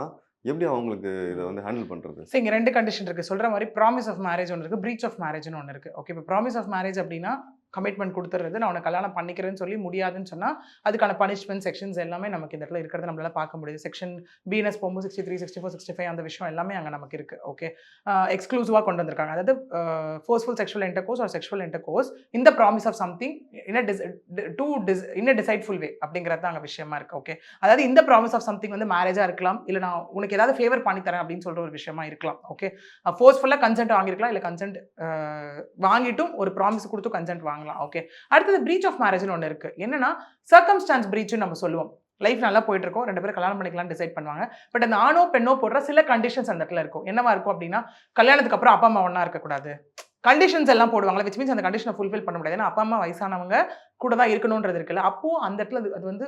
எப்படி அவங்களுக்கு இதை வந்து ஹேண்டில் பண்ணுறது ஸோ இங்கே ரெண்டு கண்டிஷன் இருக்குது சொல்கிற மாதிரி ப்ராமிஸ் ஆஃப் மேரேஜ் ஒன்று இருக்குது ப்ரீச் ஆஃப் மேரேஜ்னு ஒன்று இருக்குது ஓகே இப்போ ப்ராமிஸ் ஆஃப் மேரேஜ் அப்படின்னா கமிட்மெண்ட் கொடுத்துறது நான் அவனை கல்யாணம் பண்ணிக்கிறேன்னு சொல்லி முடியாதுன்னு சொன்னால் அதுக்கான பனிஷ்மெண்ட் செக்ஷன்ஸ் எல்லாமே நமக்கு இந்த இடத்துல இருக்கிறத நம்மளால பார்க்க முடியுது. செக்ஷன் பிஎன்எஸ் போகும்போது sixty three sixty four sixty five அந்த விஷயம் எல்லாமே அங்கே நமக்கு இருக்குது ஓகே எக்ஸ்க்ளூசிவாக கொண்டு வந்திருக்காங்க. அதாவது forceful sexual intercourse or sexual intercourse இந்த promise of something in this to this in deceitful way அப்படிங்கிறது தான் அங்கே விஷயமா இருக்குது ஓகே அதாவது இந்த ப்ராமிஸ் ஆஃப் சம்திங் வந்து மேரேஜாக இருக்கலாம் இல்லை நான் உனக்கு ஏதாவது ஃபேவர் பண்ணி தரேன் அப்படின்னு சொல்கிற ஒரு விஷயமா இருக்கலாம். ஓகே ஃபோர்ஸ்ஃபுல்லாக கன்சென்ட் வாங்கியிருக்கலாம் இல்லை கன்சென்ட் வாங்கிட்டும் ஒரு ப்ராமிஸ் கொடுத்து கன்சென்ட் பண்ணலாம் ஓகே அடுத்தது பிரீச் ஆஃப் மேரேஜ்னு ஒன்று இருக்குது என்னன்னா சர்க்கம்ஸ்டான்ஸ் பிரீச்னு நம்ம சொல்லுவோம். லைஃப் நல்லா போயிட்டு இருக்கோம். ரெண்டு பேரும் கல்யாணம் பண்ணிக்கலாம் டிசைட் பண்ணுவாங்க. பட் அந்த ஆணோ பெண்ணோ போடுற சில கண்டிஷன்ஸ் அந்த இடத்துல இருக்கும். என்னவா இருக்கும் அப்படின்னா கல்யாணத்துக்கு அப்புறம் அப்பா அம்மா ஒன்றா இருக்கக்கூடாது. கண்டிஷன்ஸ் எல்லாம் போடுவாங்களா விச் மீன்ஸ் அந்த கண்டிஷனை ஃபுல்ஃபில் பண்ண முடியாது. ஏன்னா அப்பா அம்மா வயசானவங்க கூட தான் இருக்கணுன்றது இருக்குல்ல. அப்போ அந்த இடத்துல அது வந்து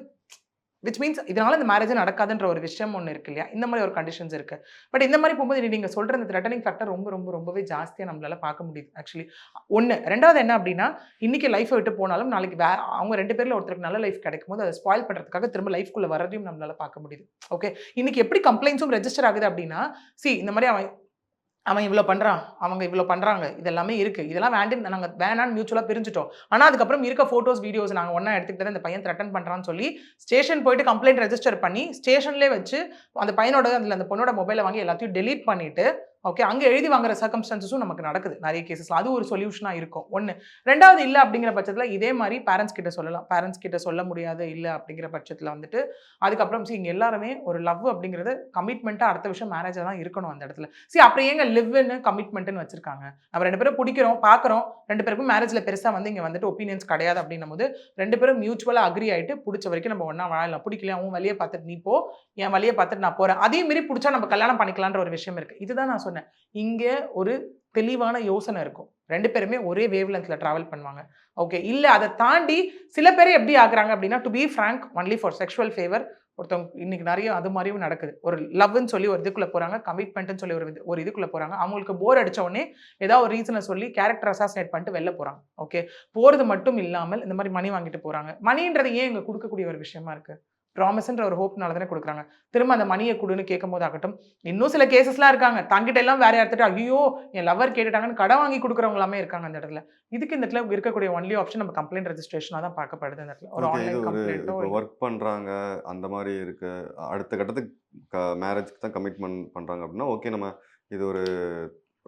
விச் மீன்ஸ் இதனால இந்த மேரேஜ் நடக்காதுன்ற ஒரு விஷயம் ஒன்று இருக்கு இல்லையா? இந்த மாதிரி ஒரு கண்டிஷன்ஸ் இருக்கு. பட் இந்த மாதிரி போகும்போது நீங்க சொல்ற இந்த த்ரெட்டனிங் ஃபேக்டர் ரொம்ப ரொம்ப ரொம்பவே ஜாஸ்தியாக நம்மளால பார்க்க முடியுது ஆக்சுவலி ஒன்று ரெண்டாவது என்ன அப்படின்னா இன்னைக்கு லைஃப்பை விட்டு போனாலும் நாளைக்கு வே அவங்க ரெண்டு பேர்ல ஒருத்தருக்கு நல்ல லைஃப் கிடைக்கும் போது அதை ஸ்பாயில் பண்றதுக்காக திரும்ப லைஃப்குள்ள வரதையும் நம்மளால பார்க்க முடியுது. ஓகே இன்னைக்கு எப்படி கம்ப்ளைண்ட்ஸும் ரெஜிஸ்டர் ஆகுது அப்படின்னா சி இந்த மாதிரி அவன் அவன் இவ்வளோ பண்ணுறான் அவங்க இவ்வளோ பண்ணுறாங்க இதெல்லாமே இருக்குது இதெல்லாம் வேண்டாம் நாங்கள் வேணான்னு மியூச்சுவலாக பிரிஞ்சுட்டோம். ஆனால் அதுக்கப்புறம் இருக்க ஃபோட்டோஸ் வீடியோஸ் நாங்கள் ஒன்றா எடுத்துக்கிட்டு இந்த பையன் த்ரெட்டன் பண்ணுறான்னு சொல்லி ஸ்டேஷன் போயிட்டு கம்ப்ளைண்ட் ரெஜிஸ்டர் பண்ணி ஸ்டேஷன்லேயே வச்சு அந்த பையனோட அதில் அந்த பொண்ணோட மொபைலை வாங்கி எல்லாத்தையும் டெலீட் பண்ணிவிட்டு ஓகே அங்கே எழுதி வாங்குற சர்க்கம்ஸ்டான்சஸும் நமக்கு நடக்குது. நிறைய கேசஸ்ல அது ஒரு சொல்யூஷனாக இருக்கும். ஒன்று ரெண்டாவது இல்லை அப்படிங்கிற பட்சத்தில் இதே மாதிரி பேரண்ட்ஸ் கிட்ட சொல்லலாம். பேரண்ட்ஸ் கிட்ட சொல்ல முடியாது இல்லை அப்படிங்கிற பட்சத்தில் வந்துட்டு அதுக்கப்புறம் சி இங்கே எல்லாருமே ஒரு லவ் அப்படிங்கிறது கமிட்மெண்ட்டாக அடுத்த விஷயம் மேரேஜாக தான் இருக்கணும் அந்த இடத்துல. சி அப்புறம் ஏங்க லிவ்னு கமிட்மெண்ட்னு வச்சிருக்காங்க? நம்ம ரெண்டு பேரும் பிடிக்கிறோம் பார்க்குறோம் ரெண்டு பேருக்கும் மேரேஜில் பெருசாக வந்து இங்கே வந்துட்டு ஒப்பீனியன்ஸ் கிடையாது அப்படின்னும் போது ரெண்டு பேரும் மியூச்சுவலாக அக்ரி ஆயிட்டு பிடிச்ச வரைக்கும் நம்ம ஒன்றா வாழலாம். பிடிக்கல அவன் வழியை பார்த்துட்டு நீ போ. என் வழியை பார்த்துட்டு நான் போகிறேன் அதே மாரி பிடிச்சா நம்ம கல்யாணம் பண்ணிக்கலான்ற ஒரு விஷயம் இருக்குது இதுதான் நான் சொன்னேன். இங்கே ஒரு தெளிவான யோசனை இருக்கும். ரெண்டு பேருமே ஒரே வேவ் லென்த்தில் ட்ராவல் பண்ணுவாங்க. ஓகே இல்லை அதை தாண்டி சில பேர் எப்படி ஆகுறாங்க அப்படின்னா to be frank only for sexual favour ஒருத்தவங்க இன்னைக்கு நிறைய அது மாதிரியும் நடக்குது. ஒரு லவ்னு சொல்லி ஒரு இதுக்குள்ளே போகிறாங்க கமிட்மெண்ட்னு சொல்லி ஒரு இது ஒரு இதுக்குள்ளே போகிறாங்க அவங்களுக்கு போர் அடிச்ச உடனே ஏதாவது ஒரு ரீசனை சொல்லி கேரக்டர் அசாசினேட் பண்ணிட்டு வெளில போகிறாங்க ஓகே போகிறது மட்டும் இல்லாமல் இந்த மாதிரி மணி வாங்கிட்டு போகிறாங்க மணின்றது ஏன் இங்கே கொடுக்கக்கூடிய ஒரு விஷயமா இருக்குது ப்ராமிஸ்ன்ற ஒரு ஹோப்னால தானே கொடுக்குறாங்க. திரும்ப அந்த மணியை கொடுன்னு கேட்கும் போது ஆகட்டும் இன்னும் சில கேசஸ்லாம் இருக்காங்க. தங்கிட்ட எல்லாம் வேற யார்த்திட்ட ஐயோ என் லவர் கேட்டுட்டாங்கன்னு கடன் வாங்கி கொடுக்குறவங்களாமே இருக்காங்க அந்த இடத்துல. இதுக்கு இந்த இடத்துல இருக்கக்கூடிய ஒன்லி ஆப்ஷன் நம்ம கம்ப்ளைண்ட் ரெஜிஸ்ட்ரேஷனாக தான் பார்க்கப்படுது இந்த இடத்துல. ஒரு ஆன்லைன் கம்ப்ளைண்ட்டோ ஒர்க் பண்ணுறாங்க அந்த மாதிரி இருக்கு. அடுத்த கட்டத்துக்கு மேரேஜ்க்கு தான் கமிட்மெண்ட் பண்ணுறாங்க அப்படின்னா ஓகே நம்ம இது ஒரு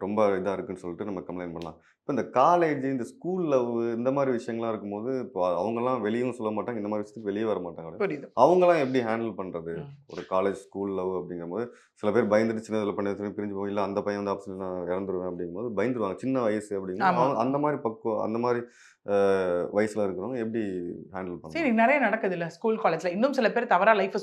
ரொம்ப இதாக இருக்குன்னு சொல்லிட்டு நம்ம கம்ப்ளைண்ட் பண்ணலாம். இப்போ இந்த காலேஜ் இந்த ஸ்கூல் லவ் இந்த மாதிரி விஷயங்கள்லாம் இருக்கும்போது இப்போ அவங்கெல்லாம் வெளியும் சொல்ல மாட்டாங்க. இந்த மாதிரி விஷயத்துக்கு வெளியே வர மாட்டாங்க அவங்கெல்லாம் எப்படி ஹேண்டில் பண்ணுறது. ஒரு காலேஜ் ஸ்கூல் லவ் அப்படிங்கும்போது சில பேர் பயந்துட்டு சின்ன இதில் பண்ணி பிரிஞ்சு போகும் இல்லை அந்த பையன் வந்து ஆப்ஷன் நான் இறந்துருவேன் அப்படிங்கும்போது பயந்துருவாங்க. சின்ன வயசு அப்படிங்கும்போது அந்த மாதிரி பக்குவம் அந்த மாதிரி வயசுல இருக்கிறவங்க எப்படி ஹேண்டில் சரி பண்ணுவாங்க? நிறைய நடக்குது இல்ல ஸ்கூல் காலேஜ்ல இன்னும் சில பேர் தவறா லைஃபை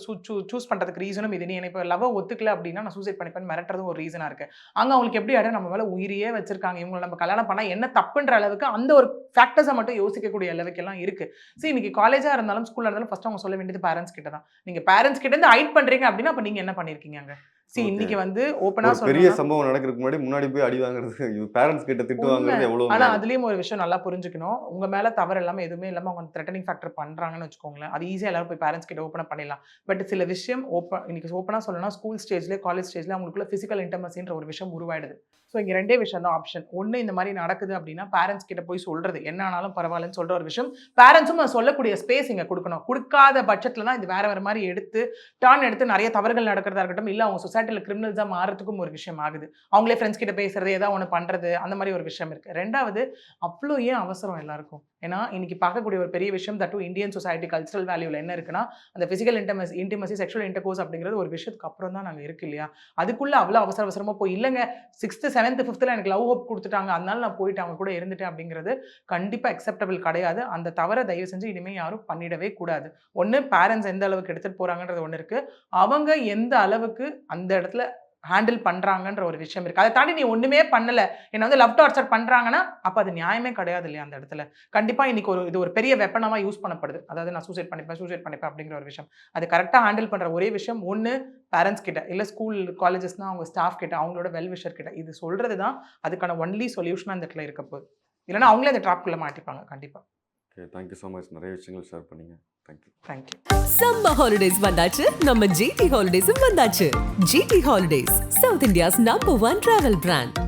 சூஸ் பண்றதுக்கு ரீசனும் இது. நீ இப்போ லவ் ஒத்துக்கல அப்படின்னா நான் சூசைட் பண்ணிப்பேன் மிரட்டுறதும் ஒரு ரீசனா இருக்கு. அங்க அவங்களுக்கு எப்படி ஆட நம்ம மேல உயிரியே வச்சிருக்காங்க. இவங்களை நம்ம கல்யாணம் பண்ணா என்ன தப்புன்ற அளவுக்கு அந்த ஒரு ஃபேக்டர்ஸை மட்டும் யோசிக்கக்கூடிய அளவுக்கு எல்லாம் இருக்கு. சரி இன்னைக்கு காலேஜா இருந்தாலும் ஸ்கூல்ல இருந்தாலும் ஃபர்ஸ்ட் அவங்க சொல்ல வேண்டியது பேரண்ட்ஸ் கிட்ட தான் நீங்க பேரண்ட்ஸ் கிட்ட இருந்து ஹைட் பண்றீங்க அப்படின்னா அப்ப நீங்க என்ன பண்ணிருக்கீங்க அங்க? சி. இன்னைக்கு வந்து ஓப்பனா பெரிய சம்பவம் நடக்கிறதுக்கு முன்னாடி முன்னாடி போய் அடி வாங்குறது. பேரண்ட்ஸ் கிட்ட திட்டு வாங்குறது எவ்வளவு ஆனா. அதுலயும் ஒரு விஷயம் நல்லா புரிஞ்சுக்கணும். உங்க மேல தவறு எல்லாமே எதுவுமே இல்லாம அவங்க த்ரெட்டனிங் ஃபேக்டர் பண்றாங்கன்னு வச்சுக்கோங்களேன். அது ஈஸியா எல்லாரும் போய் பேரண்ட்ஸ் கிட்ட ஓப்பன் பண்ணிடலாம். பட் சில விஷயம் ஓப்பன் இன்னைக்கு ஓப்பனா சொல்லணும்னா ஸ்கூல் ஸ்டேஜ்ல காலேஜ் ஸ்டேஜ்ல அவங்களுக்குள்ள பிசிக்கல் இன்டர்மசின்ற ஒரு விஷயம் உருவாயிடுது. ஸோ இங்கே ரெண்டே விஷயம் தான் ஆப்ஷன் ஒன்று இந்த மாதிரி நடக்குது அப்படின்னா பேரண்ட்ஸ் கிட்ட போய் சொல்கிறது என்ன ஆனாலும் பரவாயில்லன்னு சொல்கிற ஒரு விஷயம். பேரண்ட்ஸும் அதை சொல்லக்கூடிய ஸ்பேஸ் இங்கே கொடுக்கணும். கொடுக்காத பட்சத்தில் தான் இது வேற வேறு மாதிரி எடுத்து டர்ன் எடுத்து நிறைய தவறுகள் நடக்கிறதா இருக்கட்டும் இல்லை அவங்க சொசைட்டியில் கிரிமினல்ஸாக மாறதுக்கும் ஒரு விஷயம் ஆகுது. அவங்களே ஃப்ரெண்ட்ஸ் கிட்ட பேசுறது ஏதாவது ஒன்று பண்ணுறது அந்த மாதிரி ஒரு விஷயம் இருக்குது ரெண்டாவது அவ்வளோ ஏன் அவசரம் எல்லாருக்கும்? ஏன்னா இன்னைக்கு பார்க்கக்கூடிய ஒரு பெரிய விஷயம் தட் இந்தியன் சொசைட்டி கல்ச்சரல் வேல்யூவில் என்ன இருக்குன்னா அந்த physical intimate intimacy sexual intercourse அப்படிங்கிறது ஒரு விஷயத்துக்கு அப்புறம் தான் நாங்கள் இருக்கு இல்லையா? அதுக்குள்ளே அவ்வளோ அவசர அவசரமாக போய் இல்லைங்க சிக்ஸ்த்து செவன்த்து ஃபிஃப்த்தில் எனக்கு லவ் ஹோப் கொடுத்துட்டாங்க அதனால நான் போயிட்டு அவங்க கூட இருந்துட்டேன் அப்படிங்கிறது கண்டிப்பாக அக்செப்டபிள் கிடையாது. அந்த தவறை தயவு செஞ்சு இனிமேல் யாரும் பண்ணிடவே கூடாது. ஒன்று பேரண்ட்ஸ் எந்த அளவுக்கு எடுத்துகிட்டு போகிறாங்கன்றது ஒன்று இருக்குது அவங்க எந்த அளவுக்கு அந்த இடத்துல ஹேண்டில் பண்ணுறாங்கன்ற ஒரு விஷயம் இருக்குது அதை தாண்டி நீ ஒன்றுமே பண்ணலை. என்னை வந்து லவ் டார்ச்சர் பண்ணுறாங்கன்னா அப்போ அது நியாயமே கிடையாது இல்லையா அந்த இடத்துல. கண்டிப்பாக இன்றைக்கி ஒரு இது ஒரு பெரிய வெப்பனமாக யூஸ் பண்ணப்படுது. அதாவது நான் சூசைட் பண்ணிப்பேன் சூசைட் பண்ணிப்பேன் அப்படிங்கிற ஒரு விஷயம். அது கரெக்டாக ஹேண்டில் பண்ணுற ஒரே விஷயம் ஒன்று பேரண்ட்ஸ் கிட்ட. இல்லை ஸ்கூல் காலேஜஸ்னால் அவங்க ஸ்டாஃப் கிட்ட அவங்களோட வெல்விஷர் கிட்ட. இது சொல்கிறது தான் அதுக்கான ஒன்லி சொல்யூஷனாக இந்த இடத்துல இருக்க போகுது. இல்லைன்னா அவங்களே அந்த ட்ராப்குள்ள மாட்டிப்பாங்க கண்டிப்பாக ஓகே தேங்க்யூ ஸோ மச் நிறைய விஷயங்கள் ஷேர் பண்ணீங்க. தேங்க்யூ ஹாலிடேஸ் வந்தாச்சு. நம்ம ஜிடி ஹாலிடேஸும் வந்தாச்சு. GT holidays south India's number one travel brand